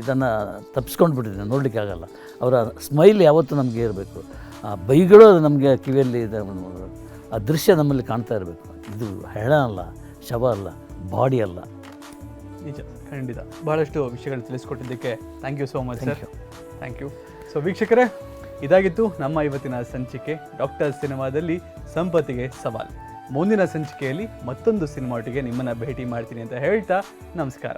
ಇದನ್ನು ತಪ್ಪಿಸ್ಕೊಂಡು ಬಿಟ್ಟಿದ್ದೀನಿ ನೋಡಲಿಕ್ಕೆ ಆಗಲ್ಲ ಅವರ ಸ್ಮೈಲ್ ಯಾವತ್ತೂ ನಮಗೆ ಇರಬೇಕು ಆ ಬೈಗಳು ಅದು ನಮಗೆ ಕಿವಿಯಲ್ಲಿ ಇದೆ ಆ ದೃಶ್ಯ ನಮ್ಮಲ್ಲಿ ಕಾಣ್ತಾ ಇರಬೇಕು. ಇದು ಹೆಣ ಅಲ್ಲ ಶವ ಅಲ್ಲ ಬಾಡಿ ಅಲ್ಲ. ನಿಜ ಖಂಡಿತ. ಬಹಳಷ್ಟು ವಿಷಯಗಳು ತಿಳಿಸ್ಕೊಟ್ಟಿದ್ದಕ್ಕೆ thank you so much sir thank you so ವೀಕ್ಷಕರೇ ಇದಾಗಿತ್ತು ನಮ್ಮ ಇವತ್ತಿನ ಸಂಚಿಕೆ. ಡಾಕ್ಟರ್ ಸಿನಿಮಾದಲ್ಲಿ ಸಂಪತ್ತಿಗೆ ಸವಾಲ್. ಮುಂದಿನ ಸಂಚಿಕೆಯಲ್ಲಿ ಮತ್ತೊಂದು ಸಿನಿಮಾಟಿಗೆ ನಿಮ್ಮನ್ನು ಭೇಟಿ ಮಾಡ್ತೀನಿ ಅಂತ ಹೇಳ್ತಾ ನಮಸ್ಕಾರ.